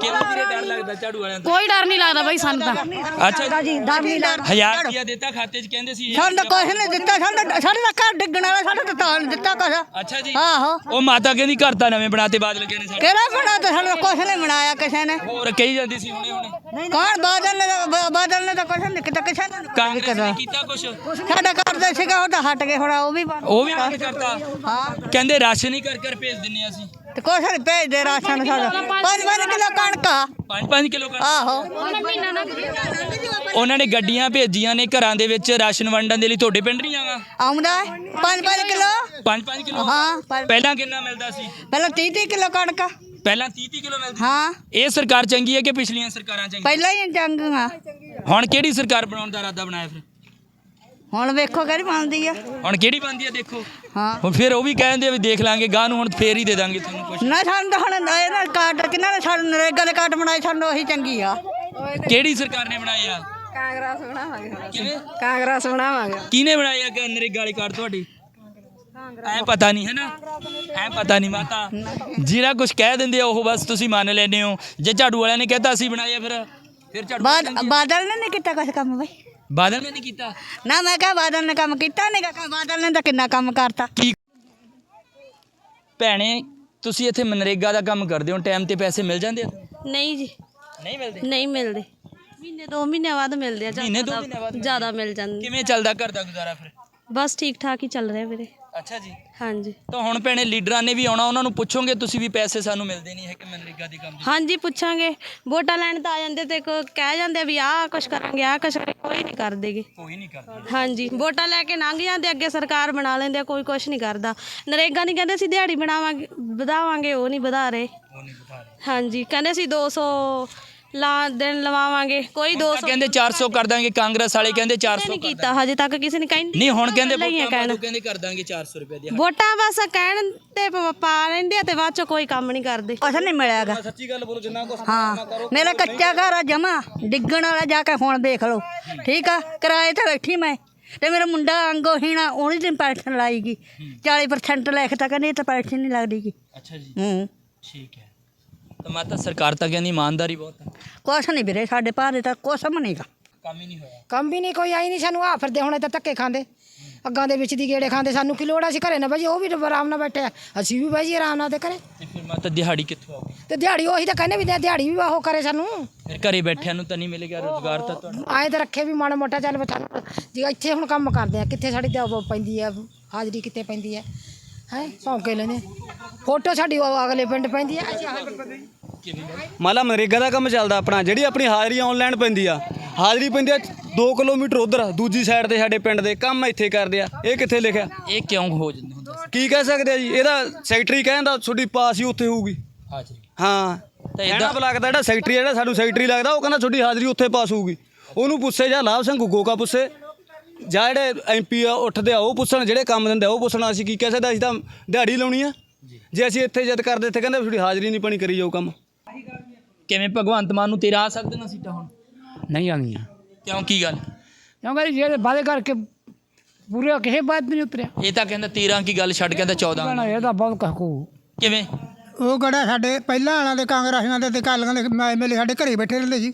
ਕਿਵੇਂ ਵੀਰੇ ਡਰ ਲੱਗਦਾ ਝਾੜੂ ਵਾਲਿਆਂ ਤੋਂ? ਕੋਈ ਡਰ ਨਹੀਂ ਲੱਗਦਾ ਬਾਈ ਸਾਨੂੰ ਤਾਂ। ਅੱਛਾ ਜੀ। ਡਰ ਨਹੀਂ ਲੱਗਦਾ। ਹਜ਼ਾਰ ਰੁਪਇਆ ਦਿੱਤਾ ਖਾਤੇ 'ਚ ਕਹਿੰਦੇ ਸੀ ਸਾਨੂੰ ਤਾਂ ਕੁਛ ਨਹੀਂ ਦਿੱਤਾ ਸਾਨੂੰ ਸਾਡੇ ਦਾ ਘਰ ਡਿੱਗਣ ਵਾਲਾ ਸਾਨੂੰ ਤਾਂ ਤਾਂ ਨਹੀਂ ਦਿੱਤਾ ਕੁਛ। ਅੱਛਾ ਜੀ। ਆਹੋ। ਉਹ ਮਾਤਾ ਕਹਿੰਦੀ ਘਰ ਤਾਂ ਨਵੇਂ ਬਣਾਤੇ ਬਾਦਲ ਕਹਿੰਦੇ ਸਾਡੇ। ਕਿਹੜਾ ਬਣਾ ਤਾਂ ਸਾਨੂੰ ਕੁਛ ਨਹੀਂ ਬਣਾਇਆ ਕਿਸੇ ਨੇ। ਹੋਰ ਕਹੀ ਜਾਂਦੀ ਸੀ ਹੁਣੇ ਹੁਣੇ। ਕੌਣ? ਬਾਦਲ ਨੇ ਤਾਂ- ਬ- ਬਾਦਲ ਨੇ ਤਾਂ ਕੁਛ ਨਹੀਂ ਕੀਤਾ ਕਿਸੇ ਨੇ ਕਾਂਗਰਸ ਨੇ ਕੀਤਾ ਕੁਛ? ਸਾਡਾ ਘਰ ਦਾ ਸੀਗਾ ਉਹ ਤਾਂ ਹਟ ਗਏ ਹੁਣ ਉਹ ਵੀ ਬੰਦ। ਉਹ ਵੀ ਕਰਤਾ ਹਾਂ। ਕਹਿੰਦੇ ਰਾਸ਼ਨ ਹੀ ਕਰ ਕਰ ਭੇਜ ਦਿੰਨੇ ਆ ਅਸੀਂ। ਤੇ ਕੁਛ ਨਹੀਂ ਭੇਜਦੇ ਰਾਸ਼ਨ ਸਾਡਾ। ਪੰਜ ਪੰਜ ਕਿਲੋ ਕਣਕ ਆ। 5-5 ਕਿਲੋ ਕਰ ਆਹੋ। ਉਹਨਾਂ ਨੇ ਗੱਡੀਆਂ ਭੇਜੀਆਂ ਨੇ ਘਰਾਂ ਦੇ ਵਿੱਚ ਰਾਸ਼ਨ ਵੰਡਣ ਦੇ ਲਈ। ਤੁਹਾਡੇ ਪਿੰਡ ਨਹੀਂ ਆਵਾ ਆਉਂਦਾ? ਪੰਜ ਪੰਜ ਕਿਲੋ? 5-5 ਕਿਲੋ। ਹਾਂ ਪੰਜ- ਪਹਿਲਾਂ ਕਿੰਨਾ ਮਿਲਦਾ ਸੀ? ਪਹਿਲਾਂ 30 30 ਕਿਲੋ ਕਣਕ। ਪਹਿਲਾਂ 30-30 ਕਿਲੋ ਮਿਲਦੀ ਹਾਂ। ਇਹ ਸਰਕਾਰ ਚੰਗੀ ਹੈ ਕਿ ਪਿਛਲੀਆਂ ਸਰਕਾਰਾਂ ਚੰਗੀਆਂ? ਪਹਿਲਾਂ ਹੀ ਚੰਗੀਆਂ। ਹੁਣ ਕਿਹੜੀ ਸਰਕਾਰ ਬਣਾਉਣ ਦਾ ਇਰਾਦਾ ਬਣਾਇਆ ਫਿਰ? ਹੁਣ ਵੇਖੋ ਕਿਹੜੀ ਬਣਦੀ ਆ। ਹੁਣ ਕਿਹੜੀ ਬਣਦੀ ਹੈ ਦੇਖੋ। ਹਾਂ। ਹੁਣ ਫਿਰ ਉਹ ਵੀ ਕਹਿੰਦੇ ਆ ਵੀ ਦੇਖ ਲਾਂਗੇ ਗਾਂ ਨੂੰ ਹੁਣ ਫੇਰ ਹੀ ਦੇ ਦਾਂਗੇ ਤੁਹਾਨੂੰ ਕੁਝ ਨਾ ਸਾਨੂੰ ਤਾਂ ਹੁਣ ਇਹਨਾਂ ਕਾਰਡ ਕਿਹਨਾਂ ਨੇ ਸਾਨੂੰ ਨਰੇਗਾ ਦੇ ਕਾਰਡ ਬਣਾਏ ਸਾਨੂੰ ਉਹੀ ਚੰਗੀ ਆ। ਕਿਹੜੀ ਸਰਕਾਰ ਨੇ ਬਣਾਏ ਆ? ਕਾਂਗਰਸ ਬਣਾਵਾਂਗੇ ਕਿਵੇਂ? ਕਾਂਗਰਸ ਬਣਾਵਾਂਗੇ। ਕਿਹਨੇ ਬਣਾਏ ਆ ਕਿ ਨਰੇਗਾ ਵਾਲੇ ਕਾਰਡ ਤੁਹਾਡੀ? ਐ ਪਤਾ ਨਹੀਂ ਹੈ ਨਾ ਐ ਪਤਾ ਨਹੀਂ ਮਾਤਾ। ਜਿਹੜਾ ਕੁਝ ਕਹਿ ਦਿੰਦੇ ਆ ਉਹ ਬਸ ਤੁਸੀਂ ਮੰਨ ਲੈਂਦੇ ਹੋ। ਜੇ ਝਾੜੂ ਵਾਲਿਆਂ ਨੇ ਕਹਿਤਾ ਅਸੀਂ ਬਣਾਏ ਆ ਫਿਰ। ਫਿਰ ਝਾੜੂ ਬਾਦ ਆ। ਬਾਦਲ ਨੇ ਨਹੀਂ ਕੀਤਾ ਕੁਛ ਕੰਮ ਬਈ। ਬਾਦਲ ਨੇ ਨਹੀਂ ਕੀਤਾ? ਨਾ ਮੈਂ ਕਿਹਾ ਬਾਦਲ ਨੇ ਕੰਮ ਕੀਤਾ ਨਹੀਂ ਕਾ ਬਾਦਲ ਨੇ ਤਾਂ ਕਿੰਨਾ ਕੰਮ ਕਰਤਾ। ਕੀ ਭੈਣੇ ਤੁਸੀਂ ਇੱਥੇ ਮਨਰੇਗਾ ਦਾ ਕੰਮ ਕਰਦੇ ਹੋ ਟਾਈਮ ਤੇ ਪੈਸੇ ਮਿਲ ਜਾਂਦੇ ਆ? ਨਹੀਂ ਜੀ। ਨਹੀਂ ਮਿਲਦੇ? ਨਹੀਂ ਮਿਲਦੇ। ਮਹੀਨੇ ਦੋ ਮਹੀਨਿਆਂ ਬਾਅਦ ਮਿਲਦੇ ਆ ਮਹੀਨੇ, ਦੋ ਬਾਅਦ ਜ਼ਿਆਦਾ ਮਿਲ ਜਾਂਦੇ। ਕਿਵੇਂ ਚੱਲਦਾ ਘਰ ਦਾ ਗੁਜ਼ਾਰਾ ਫਿਰ? ਬਸ ਠੀਕ ਠਾਕ ਹੀ ਚੱਲ ਰਿਹਾ ਵੀਰੇ। ਅੱਛਾ ਜੀ। ਹਾਂਜੀ। ਤਾਂ ਹੁਣ ਭੈਣੇ ਲੀਡਰਾਂ ਨੇ ਵੀ ਆਉਣਾ ਉਹਨਾਂ ਨੂੰ ਪੁੱਛੋਗੇ ਤੁਸੀਂ ਵੀ ਪੈਸੇ ਸਾਨੂੰ ਮਿਲਦੇ ਨਹੀਂ ਹੈ ਕਿ ਮਨਰੇਗਾ ਦੇ ਕੰਮ ਦੇ ਹਾਂਜੀ ਪੁੱਛਾਂਗੇ। ਵੋਟਾਂ ਲੈਣ ਤਾਂ ਆ ਜਾਂਦੇ ਤੇ ਕੋ ਕਹਿ ਜਾਂਦੇ ਵੀ ਆਹ ਕੁਛ ਕਰਾਂਗੇ ਆਹ ਕੁਛ ਕਰਾਂਗੇ, ਕੋਈ ਨਹੀਂ ਕਰਦੇਗੇ। ਕੋਈ ਨਹੀਂ ਕਰਦਾ। ਹਾਂਜੀ ਵੋਟਾਂ ਲੈ ਕੇ ਲੰਘ ਜਾਂਦੇ ਅੱਗੇ ਸਰਕਾਰ ਬਣਾ ਲੈਂਦੇ ਆ, ਕੋਈ ਕੁਛ ਨਹੀਂ ਕਰਦਾ। ਨਰੇਗਾ ਨਹੀਂ ਕਹਿੰਦੇ ਸੀ ਦਿਹਾੜੀ ਬਣਾਵਾਂਗੇ ਵਧਾਵਾਂਗੇ ਉਹ ਨਹੀਂ ਵਧਾ ਰਹੇ। ਉਹ ਨਹੀਂ ਬਤਾ ਰਹੇ। ਹਾਂਜੀ ਕਹਿੰਦੇ ਸੀ 200 ਲਾ ਦਿਨ ਲਵਾਵਾਂਗੇ। ਕੋਈ 200 ਕਹਿੰਦੇ 400 ਕਰ ਦਾਂਗੇ ਕਾਂਗਰਸ ਵਾਲੇ ਕਹਿੰਦੇ 400 ਨਹੀਂ ਕੀਤਾ ਹਜੇ ਤੱਕ ਕਿਸੇ ਨੇ ਕਹਿੰਦੀ ਨਹੀਂ ਹੁਣ ਕਹਿੰਦੇ ਵੋਟਾਂ। ਬਾਦੋਂ ਕਹਿੰਦੇ ਕਰ ਦਾਂਗੇ 400 ਰੁਪਏ ਦੀ ਵੋਟਾਂ ਬਸ ਕਹਿਣ ਤੇ ਪ- ਲੈਂਦੇ ਆ ਤੇ ਬਾਅਦ ਚ ਕੋਈ ਕੰਮ ਨਹੀਂ ਕਰਦੇ। ਕੁਛ ਨਹੀਂ ਮਿਲਿਆਗਾ। ਸੱਚੀ ਗੱਲ ਬੋਲੋ ਜਿੰਨਾ ਕੁਛ ਹਾਂ ਮੇਰਾ ਕੱਚਾ ਘਰ ਆ ਜਮਾ ਡਿੱਗਣ ਵਾਲਾ ਜਾ ਕੇ ਹੁਣ ਦੇਖ ਲਓ। ਠੀਕ ਆ ਕਿਰਾਏ ਤੇ ਬੈਠੀ ਮੈਂ। ਤੇ ਮੇਰਾ ਮੁੰਡਾ ਅੰਗੋਹੀਣ ਆ ਉਹਦੀ ਤੇ ਪੈਨਸ਼ਨ ਲਾਈਗੀ। 40% ਲੈ ਕੇ ਤਾਂ ਕਹਿੰਦੇ ਇਹ ਤਾਂ ਪੈਨਸ਼ਨ ਨਹੀਂ ਲੱਗਦੀਗੀ। ਅੱਛਾ ਜੀ। ਹੂੰ। ਠੀਕ ਹੈ। ਤਾਂ ਮਾਤਾ ਸਰਕਾਰ ਤਾਂ ਕਹਿੰਦੀ ਇਮਾਨਦਾਰੀ ਬਹੁਤ ਹੈ। ਕੁਛ ਨਹੀਂ ਵੀਰੇ ਸਾਡੇ ਭਾਰੇ ਤਾਂ ਕੁਛ ਵੀ ਨਹੀਂਗਾ ਕੰਮ ਹੀ ਨਹੀਂ ਹੋਇਆ। ਕੰਮ ਵੀ ਨਹੀਂ ਕੋਈ ਆਈ ਨਹੀਂ ਸਾਨੂੰ ਆ ਫਿਰਦੇ ਹੁਣੇ ਤਾਂ ਧੱਕੇ ਖਾਂਦੇ। ਅੱਗਾਂ ਦੇ ਵਿੱਚ ਦੀ ਗੇੜੇ ਖਾਂਦੇ ਸਾਨੂੰ ਕੀ ਲੋੜ ਆ, ਅਸੀਂ ਘਰੇ ਨਾ ਬਾਜੀ ਉਹ ਵੀ ਆਰਾਮ ਨਾਲ ਬੈਠੇ ਆ। ਅਸੀਂ ਵੀ ਬਾਜੀ ਆਰਾਮ ਨਾਲ ਤੇ ਕਰੇ ਤੇ ਫਿਰ ਮਾਤਾ ਦਿਹਾੜੀ ਕਿੱਥੋਂ ਆਊਗੀ? ਤੇ ਦਿਹਾੜੀ ਉਹੀ ਤਾਂ ਕਹਿੰਦੇ ਵੀ ਦਿਹਾ- ਦਿਹਾੜੀ ਵੀ ਉਹ ਕਰੇ ਸਾਨੂੰ। ਫਿਰ ਘਰੇ ਬੈਠਿਆਂ ਨੂੰ ਤਾਂ ਨਹੀਂ ਮਿਲੇਗਾ ਰੋਜ਼ਗਾਰ ਤਾਂ ਤੁਹਾਨੂੰ ਆਏ ਤਾਂ ਰੱਖੇ ਵੀ ਮਾੜਾ ਮੋਟਾ ਚੱਲ ਬਚਾ ਜੇ ਇੱਥੇ ਹੁਣ ਕੰਮ ਕਰਦੇ ਆ ਕਿੱਥੇ ਸਾਡੀ ਤੇ ਉਹ ਪੈਂਦੀ ਆ ਹਾਜ਼ਰੀ ਕਿੱਥੇ ਪੈਂਦੀ ਹੈ ਹੈ ਭੌਂਕੇ ਲੈਂਦੇ ਫੋਟੋ ਸਾਡੀ ਉਹ ਅਗਲੇ ਪਿੰਡ ਪੈਂਦੀ ਆ। ਅਸੀਂ ਆਹ ਪਿੰਡ ਪੈਂਦੀ ਮੰਨ ਲਾ ਮਨਰੇਗਾ ਦਾ ਕੰਮ ਚੱਲਦਾ ਆਪਣਾ ਜਿਹੜੀ ਆਪਣੀ ਹਾਜ਼ਰੀ ਆਨਲਾਈਨ ਪੈਂਦੀ ਆ। ਹਾਜ਼ਰੀ ਪੈਂਦੀ ਆ 2 ਕਿਲੋਮੀਟਰ ਉਧਰ ਦੂਜੀ ਸਾਈਡ ਤੇ ਸਾਡੇ ਪਿੰਡ ਦੇ ਕੰਮ ਇੱਥੇ ਕਰਦੇ ਆ। ਇਹ ਕਿੱਥੇ ਲਿਖਿਆ? ਇਹ ਕਿਉਂ ਹੋ ਜਾਂਦਾ? ਕੀ ਕਹਿ ਸਕਦੇ ਆ ਜੀ? ਇਹਦਾ ਸੈਕਟਰੀ ਕਹਿੰਦਾ ਤੁਹਾਡੀ ਪਾਸ ਹੀ ਉੱਥੇ ਹੋਊਗੀ। ਹਾਜ਼ਰੀ। ਹਾਂ। ਤਾਂ ਇਹਦਾ ਬਲਾਕ ਦਾ ਜਿਹੜਾ ਸੈਕਟਰੀ ਜਿਹੜਾ ਸਾਨੂੰ ਸੈਕਟਰੀ ਲੱਗਦਾ ਉਹ ਕਹਿੰਦਾ ਤੁਹਾਡੀ ਹਾਜ਼ਰੀ ਉੱਥੇ ਪਾਸ ਹੋਊਗੀ। ਉਹਨੂੰ ਪੁੱਛੇ ਜਾਂ ਲਾਭ ਸਿੰਘ ਗੁੱਗੋ ਪੁੱਛੇ ਜਾਂ ਜਿਹੜੇ ਐਮਪੀ ਆ ਉੱਠਦੇ ਆ ਉਹ ਪੁੱਛਣ ਜਿਹੜੇ ਕੰਮ ਦਿੰਦੇ ਆ ਉਹ ਪੁੱਛਣਾ ਅਸੀਂ ਕੀ ਕਹਿ ਸਕਦੇ ਅਸੀਂ ਤਾਂ ਦਿਹਾੜੀ ਲਾਉਣੀ ਆ। ਜੇ। ਅਸੀਂ ਇੱਥੇ ਜਦ ਕਰਦੇ ਇੱਥੇ ਕਹਿੰਦੇ ਤੁਹਾਡੀ ਹਾਜ਼ਰੀ ਨਹੀਂ ਪਣੀ ਕਰੀ ਜਾਓ ਕੰਮ। ਕਿਵੇਂ ਭਗਵੰਤ ਮਾਨ ਨੂੰ ਤੇਰਾ ਆ ਸਕਦੇ ਨਾ ਸੀਟਾਂ ਹੁਣ? ਨਹੀਂ ਆਉਂਦੀਆਂ। ਕਿਉਂ? ਕੀ ਗੱਲ? ਕਿਉਂਕਿ ਜਿਹੜੇ ਵਾਅਦੇ ਕਰਕੇ ਪੂਰੇ ਕਿਸੇ ਬਾਤ ਨਹੀਂ ਉਤਰਿਆ? ਇਹ ਤਾਂ ਕਹਿੰਦਾ 13 ਕੀ ਗੱਲ ਛੱਡ ਕਹਿੰਦਾ 14 ਕਹਿਣਾ ਇਹ ਤਾਂ ਬਹੁਤ ਕਹਕੂ ਕਿਵੇਂ? ਉਹ ਕਿਹੜਾ ਸਾਡੇ ਪਹਿਲਾਂ ਵਾਲਿਆਂ ਦੇ ਕਾਂਗਰਸੀਆਂ ਦੇ ਤੇ ਕਾਲੀਆਂ ਦੇ ਐਮਐਲਏ ਸਾਡੇ ਘਰੇ ਬੈਠੇ ਰਹਿੰਦੇ ਸੀ।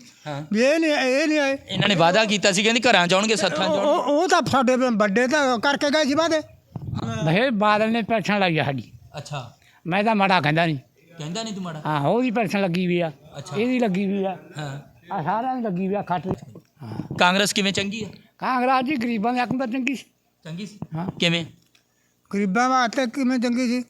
ਵੀ ਇਹ ਨਹੀਂ ਇਹ ਨਹੀਂ ਆਏ। ਇਹਨਾਂ ਨੇ ਵਾਅਦਾ ਕੀਤਾ ਸੀ ਕਹਿੰਦੇ ਘਰਾਂ ਚ ਆਉਣਗੇ ਸੱਥਾਂ ਚ ਉਹ ਤਾਂ ਸਾਡੇ ਵੱਡੇ ਤਾਂ ਕਰਕੇ ਗਏ ਸੀ ਵਾਦੇ ਬਹੇ ਬਾਦਲ ਨੇ ਪੈਨਸ਼ਨ ਲਾਈ ਆ ਸਾਡੀ। ਅੱਛਾ। ਮੈਂ ਤਾਂ ਮਾੜਾ ਕਹਿੰਦਾ ਨਹੀਂ ਕਹਿੰਦਾ ਨਹੀਂ ਤੂੰ ਮਾੜਾ। ਹਾਂ ਉਹਦੀ ਪੈਨਸ਼ਨ ਲੱਗੀ ਵੀ ਆ। ਅੱਛਾ। ਇਹਦੀ ਲੱਗੀ ਵੀ ਆ। ਹਾਂ। ਆ ਸਾਰਿਆਂ ਦੀ ਲੱਗੀ ਵੀ ਆ ਖੱਟ ਹਾਂ। ਕਾਂਗਰਸ ਕਿਵੇਂ ਚੰਗੀ ਹੈ ਕਾਂਗਰਸ ਜੀ ਗਰੀਬਾਂ ਦੇ ਹੱਕ ਦਾ ਚੰਗੀ ਸੀ। ਚੰਗੀ ਸੀ? ਹਾਂ। ਕਿਵੇਂ? ਗਰੀਬਾਂ ਵਾਸਤੇ ਕਿਵੇਂ ਚੰਗੀ ਸੀ?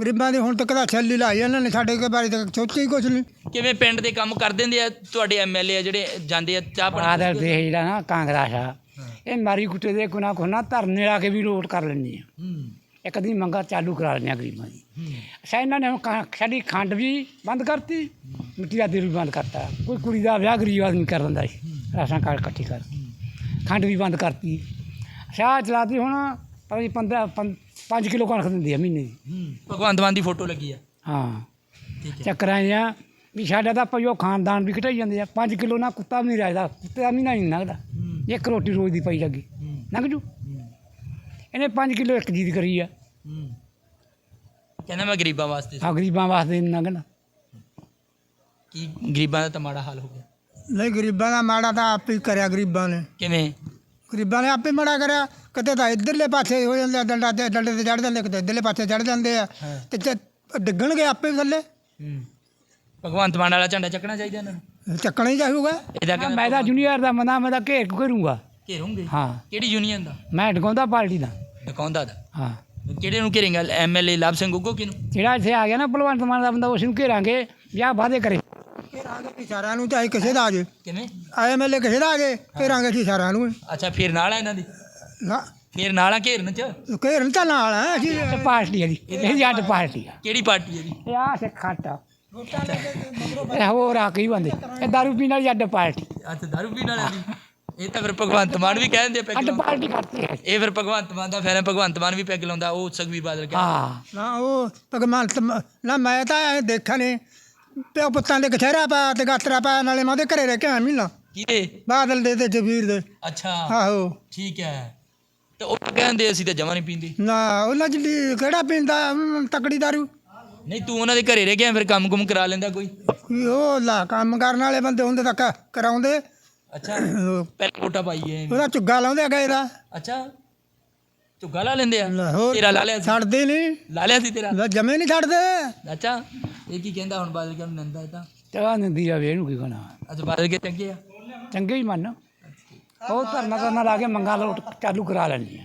ਗਰੀਬਾਂ ਦੀ ਹੁਣ ਤੱਕ ਤਾਂ ਛੱਲੀ ਲਾਈ ਇਹਨਾਂ ਨੇ ਸਾਡੇ ਕੇ ਬਾਰੇ ਤਾਂ ਸੋਚਿਆ ਹੀ ਕੁਛ ਨਹੀਂ। ਕਿਵੇਂ ਪਿੰਡ ਦੇ ਕੰਮ ਕਰ ਦਿੰਦੇ ਆ? ਤੁਹਾਡੇ ਐਮਐਲਏ ਆ ਜਿਹੜੇ ਜਾਂਦੇ ਆ ਚਾਹ ਪਾਣੀ ਬਾਦਲ ਦੇ ਜਿਹੜਾ ਨਾ ਕਾਂਗਰਸ ਆ ਇਹ ਮਾਰੀ ਕੁੱਟੇ ਦੇ ਕੋਨਾ ਕੋਨਾ ਧਰਨੇ ਲਾ ਕੇ ਵੀ ਲੋਟ ਕਰ ਲੈਂਦੀ ਆ। ਹੂੰ। ਇੱਕ ਦੀ ਮੰਗਾ ਚਾਲੂ ਕਰਾ ਲੈਂਦੇ ਆ ਗਰੀਬਾਂ ਦੀ। ਅੱਛਾ ਇਹਨਾਂ ਨੇ ਹੁਣ ਕਾਂ- ਸਾਡੀ ਖੰਡ ਵੀ ਬੰਦ ਕਰਤੀ। ਮਿੱਟੀ ਦਾ ਤੇਲ ਵੀ ਬੰਦ ਕਰਤਾ। ਕੋਈ ਕੁੜੀ ਦਾ ਵਿਆਹ ਗਰੀਬ ਆਦਮੀ ਕਰ ਦਿੰਦਾ ਸੀ। ਰਾਸ਼ਨ ਕਾਰਡ ਇਕੱਠੀ ਕਰ। ਖੰਡ ਵੀ ਬੰਦ ਕਰਤੀ। ਸ਼ਾਹ ਚਲਾਤੀ ਹੁਣ ਨਹੀਂ 15 5 ਕਿਲੋ ਕਣਕ ਦਿੰਦੀ ਆ ਮਹੀਨੇ ਦੀ। ਹੂੰ ਭਗਵੰਤ ਮਾਨ ਦੀ ਫੋਟੋ ਲੱਗੀ ਆ। ਹਾਂ। ਠੀਕ ਹੈ। ਚੱਕਰਾਂ ਆ ਵੀ ਸਾਡਾ ਤਾਂ ਪਈਓ ਖਾਨਦਾਨ ਵੀ ਘਟਾਈ ਜਾਂਦੇ ਆ। 5 ਕਿਲੋ ਨਾ ਕੁੱਤਾ ਵੀ ਨਹੀਂ ਰਾਜਦਾ। ਕੁੱਤੇ ਦਾ ਮਹੀਨਾ ਨਹੀਂ ਲੰਘਦਾ ਇੱਕ ਰੋਟੀ ਰੋਜ਼ ਦੀ ਪਈ ਲੱਗੀ। ਲੰਘ ਜੂ। ਇਹਨੇ 5 ਕਿਲੋ ਇੱਕ ਜੀ ਦੀ ਕਰੀ ਆ। ਹੂੰ। ਕਹਿੰਦਾ ਮੈਂ ਗਰੀਬਾਂ ਵਾਸਤੇ। ਆ ਗਰੀਬਾਂ ਵਾਸਤੇ ਨਹੀਂ ਲੰਘਣਾ। ਕੀ ਗਰੀਬਾਂ ਦਾ ਤਾਂ ਮਾੜਾ ਹਾਲ ਹੋ ਗਿਆ? ਨਹੀਂ ਗਰੀਬਾਂ ਦਾ ਮਾੜਾ ਤਾਂ ਆਪ ਹੀ ਕਰਿਆ ਗਰੀਬਾਂ ਨੇ। ਕਿਵੇਂ? ਗਰੀਬਾਂ ਨੇ ਆਪੇ ਮਾੜਾ ਕਰਿਆ। ਕਿਤੇ ਤਾਂ ਇੱਧਰਲੇ ਪਾਸੇ ਹੋ ਜਾਂਦੇ ਆ, ਡੰਡਾ ਤੇ ਡੰਡੇ ਤੇ ਚੜ ਜਾਂਦੇ ਕਿਤੇ ਇੱਧਰਲੇ ਪਾਸੇ ਚੜ ਜਾਂਦੇ ਆ। ਤੇ ਚ- ਡਿੱਗਣਗੇ ਆਪੇ ਥੱਲੇ। ਹੂੰ। ਭਗਵੰਤ ਮਾਨ ਵਾਲਾ ਝੰਡਾ ਚੱਕਣਾ ਚਾਹੀਦਾ ਇਹਨਾਂ ਨੂੰ? ਚੱਕਣਾ ਹੀ ਚਾਹੂਗਾ ਇਹਦਾ ਕਹਿੰਦਾ ਮੈਂ ਤਾਂ ਜੂਨੀਅਰ ਦਾ ਮੰਦਾ ਮੈਂ ਤਾਂ ਘੇਰ ਘੇਰੂੰਗਾ। ਘੇਰੋਂਗੇ? ਹਾਂ। ਕਿਹੜੀ ਯੂਨੀਅਨ ਦਾ? ਮੈਂ ਟਿਕਾਉਂਦਾ ਪਾਰਟੀ ਦਾ। ਡਕਾਉਂਦਾ ਦਾ? ਹਾਂ। ਕਿਹੜੇ ਨੂੰ ਘੇਰੇਗਾ? ਐਮਐਲਏ ਲਾਭ ਸਿੰਘ ਗੁੱਗੋ ਕਿਨੂੰ ਜਿਹੜਾ ਇੱਥੇ ਆ ਗਿਆ ਨਾ ਭਲਵੰਤ ਮਾਨ ਦਾ ਬੰਦਾ ਉਸ ਨੂੰ ਘੇਰਾਂਗੇ ਵਿਆਹ ਵਾਅਦੇ ਕਰੇ। ਘੇਰਾਂਗੇ ਸਾਰਿਆਂ ਨੂੰ ਚਾਹੇ ਕਿਸੇ ਦਾ ਆ ਜੇ। ਕਿਵੇਂ? ਆਏ ਮੇਲੇ ਕਿਸੇ ਦਾ ਆ ਜੇ ਘੇਰਾਂਗੇ ਅਸੀਂ ਸਾਰਿਆਂ ਨੂੰ। ਅੱਛਾ ਫਿਰ ਨਾਲ ਆ ਇਹਨਾਂ ਦੀ? ਨਾ। ਫਿਰ ਨਾਲ ਆ ਘੇਰਨ ਚ? ਘੇਰਨ ਤਾਂ ਨਾਲ ਆ ਅਸੀਂ ਤੇ ਪਾਰਟੀ ਆ ਜੀ। ਇਹ ਜੱਟ ਪਾਰਟੀ ਆ। ਕਿਹੜੀ ਪਾਰਟੀ ਹੈ ਜੀ? ਇਹ ਆ ਸੇ ਖਾਟਾ ਇਹ ਹੋਰ ਆ ਕਈ ਬੰਦੇ। ਇਹ ਦਾਰੂ ਪੀਣ ਵਾਲੀ ਅੱਡ ਪਾਰਟੀ। ਅੱਛਾ ਦਾਰੂ ਪੀਣ ਵਾਲਿਆਂ ਦੀ। ਇਹ ਤਾਂ ਫਿਰ ਭਗਵੰਤ ਮਾਨ ਵੀ ਕਹਿੰਦੇ ਪੈਗ ਅੱਡ ਪਾਰਟੀ ਕਰਤੀ ਹੈ। ਇਹ ਫਿਰ ਭਗਵੰਤ ਮਾਨ ਦਾ ਫੈਨ ਹੈ ਭਗਵੰਤ ਮਾਨ ਵੀ ਪੈਗ ਲਾਉਂਦਾ ਉਹ ਸਗਵੀ ਬਾਦਲ ਕਹਿੰਦਾ। ਹਾਂ। ਨਾ ਉਹ ਭਗਵੰਤ ਨਾ ਮੈਂ ਤਾਂ ਦੇਖਿਆ ਨੇ। ਪਿਓ ਪੁੱਤਾਂ ਦੇ ਕਛਹਿਰਾ ਪਾ ਤੇ ਗਾਤਰਾ ਪਾ ਨਾਲੇ ਮੈਂ ਘਰੇ ਰਹਿ ਕੇ ਆਇਆ ਮਹੀਨਾ। ਕਿਹਦੇ ਬਾਦਲ ਦੇ ਤੇ ਜਬੀਰ ਦੇ। ਅੱਛਾ। ਆਹੋ। ਠੀਕ ਹੈ। ਤੇ ਉਹ ਤਾਂ ਕਹਿੰਦੇ ਅਸੀਂ ਤਾਂ ਜਮਾ ਨਹੀਂ ਪੀਂਦੇ। ਨਾ ਉਹਨਾਂ ਜਿਹੜੀ ਕਿਹੜਾ ਪੀਂਦਾ ਤਕੜੀ ਦਾਰੂ? ਨਹੀਂ ਤੂੰ ਉਹਨਾਂ ਦੇ ਘਰੇ ਰਹਿ ਗਿਆ ਫਿਰ ਕੰਮ ਕੁਮ ਕਰਾ ਲੈਂਦਾ ਕੋਈ? ਉਹ ਲਾ ਕੰਮ ਕਰਨ ਵਾਲੇ ਬੰਦੇ ਹੁੰਦੇ ਤਾਂ ਕ- ਕਰਾਉਂਦੇ। ਅੱਛਾ। ਉਹ- ਪਹਿਲੇ ਵੋਟਾਂ ਪਾਈਏ ਉਹਦਾ ਚੁੱਗਾ ਲਾਉਂਦੇ ਗਏ ਦਾ ਅੱਛਾ। ਝੁੱਗਾ ਲਾ ਲੈਂਦੇ ਆ? ਤੇਰਾ ਲਾ ਲਿਆ ਸੀ। ਛੱਡਦੇ ਨਹੀਂ। ਲਾ ਲਿਆ ਸੀ ਤੇਰਾ? ਲੈ ਜਮੇ ਨਹੀਂ ਛੱਡਦੇ। ਅੱਛਾ ਇਹ ਕੀ ਕਹਿੰਦਾ ਹੁਣ ਬਾਦਲ ਕਿਉਂ ਨੰਦਾ ਇਹ ਤਾਂ? ਨੰਦੀ ਜਾਵੇ ਇਹਨੂੰ ਕੀ ਕਹਣਾ। ਅੱਛਾ ਬਾਦਲ ਕੇ ਚੰਗੇ ਆ? ਚੰਗੇ ਹੀ ਮੰਨ। ਉਹ ਧਰਨਾ ਕਰਨਾ ਲਾ ਕੇ ਮੰਗਾ ਲੋਟ ਚਾਲੂ ਕਰਾ ਲੈਣੀ ਆ।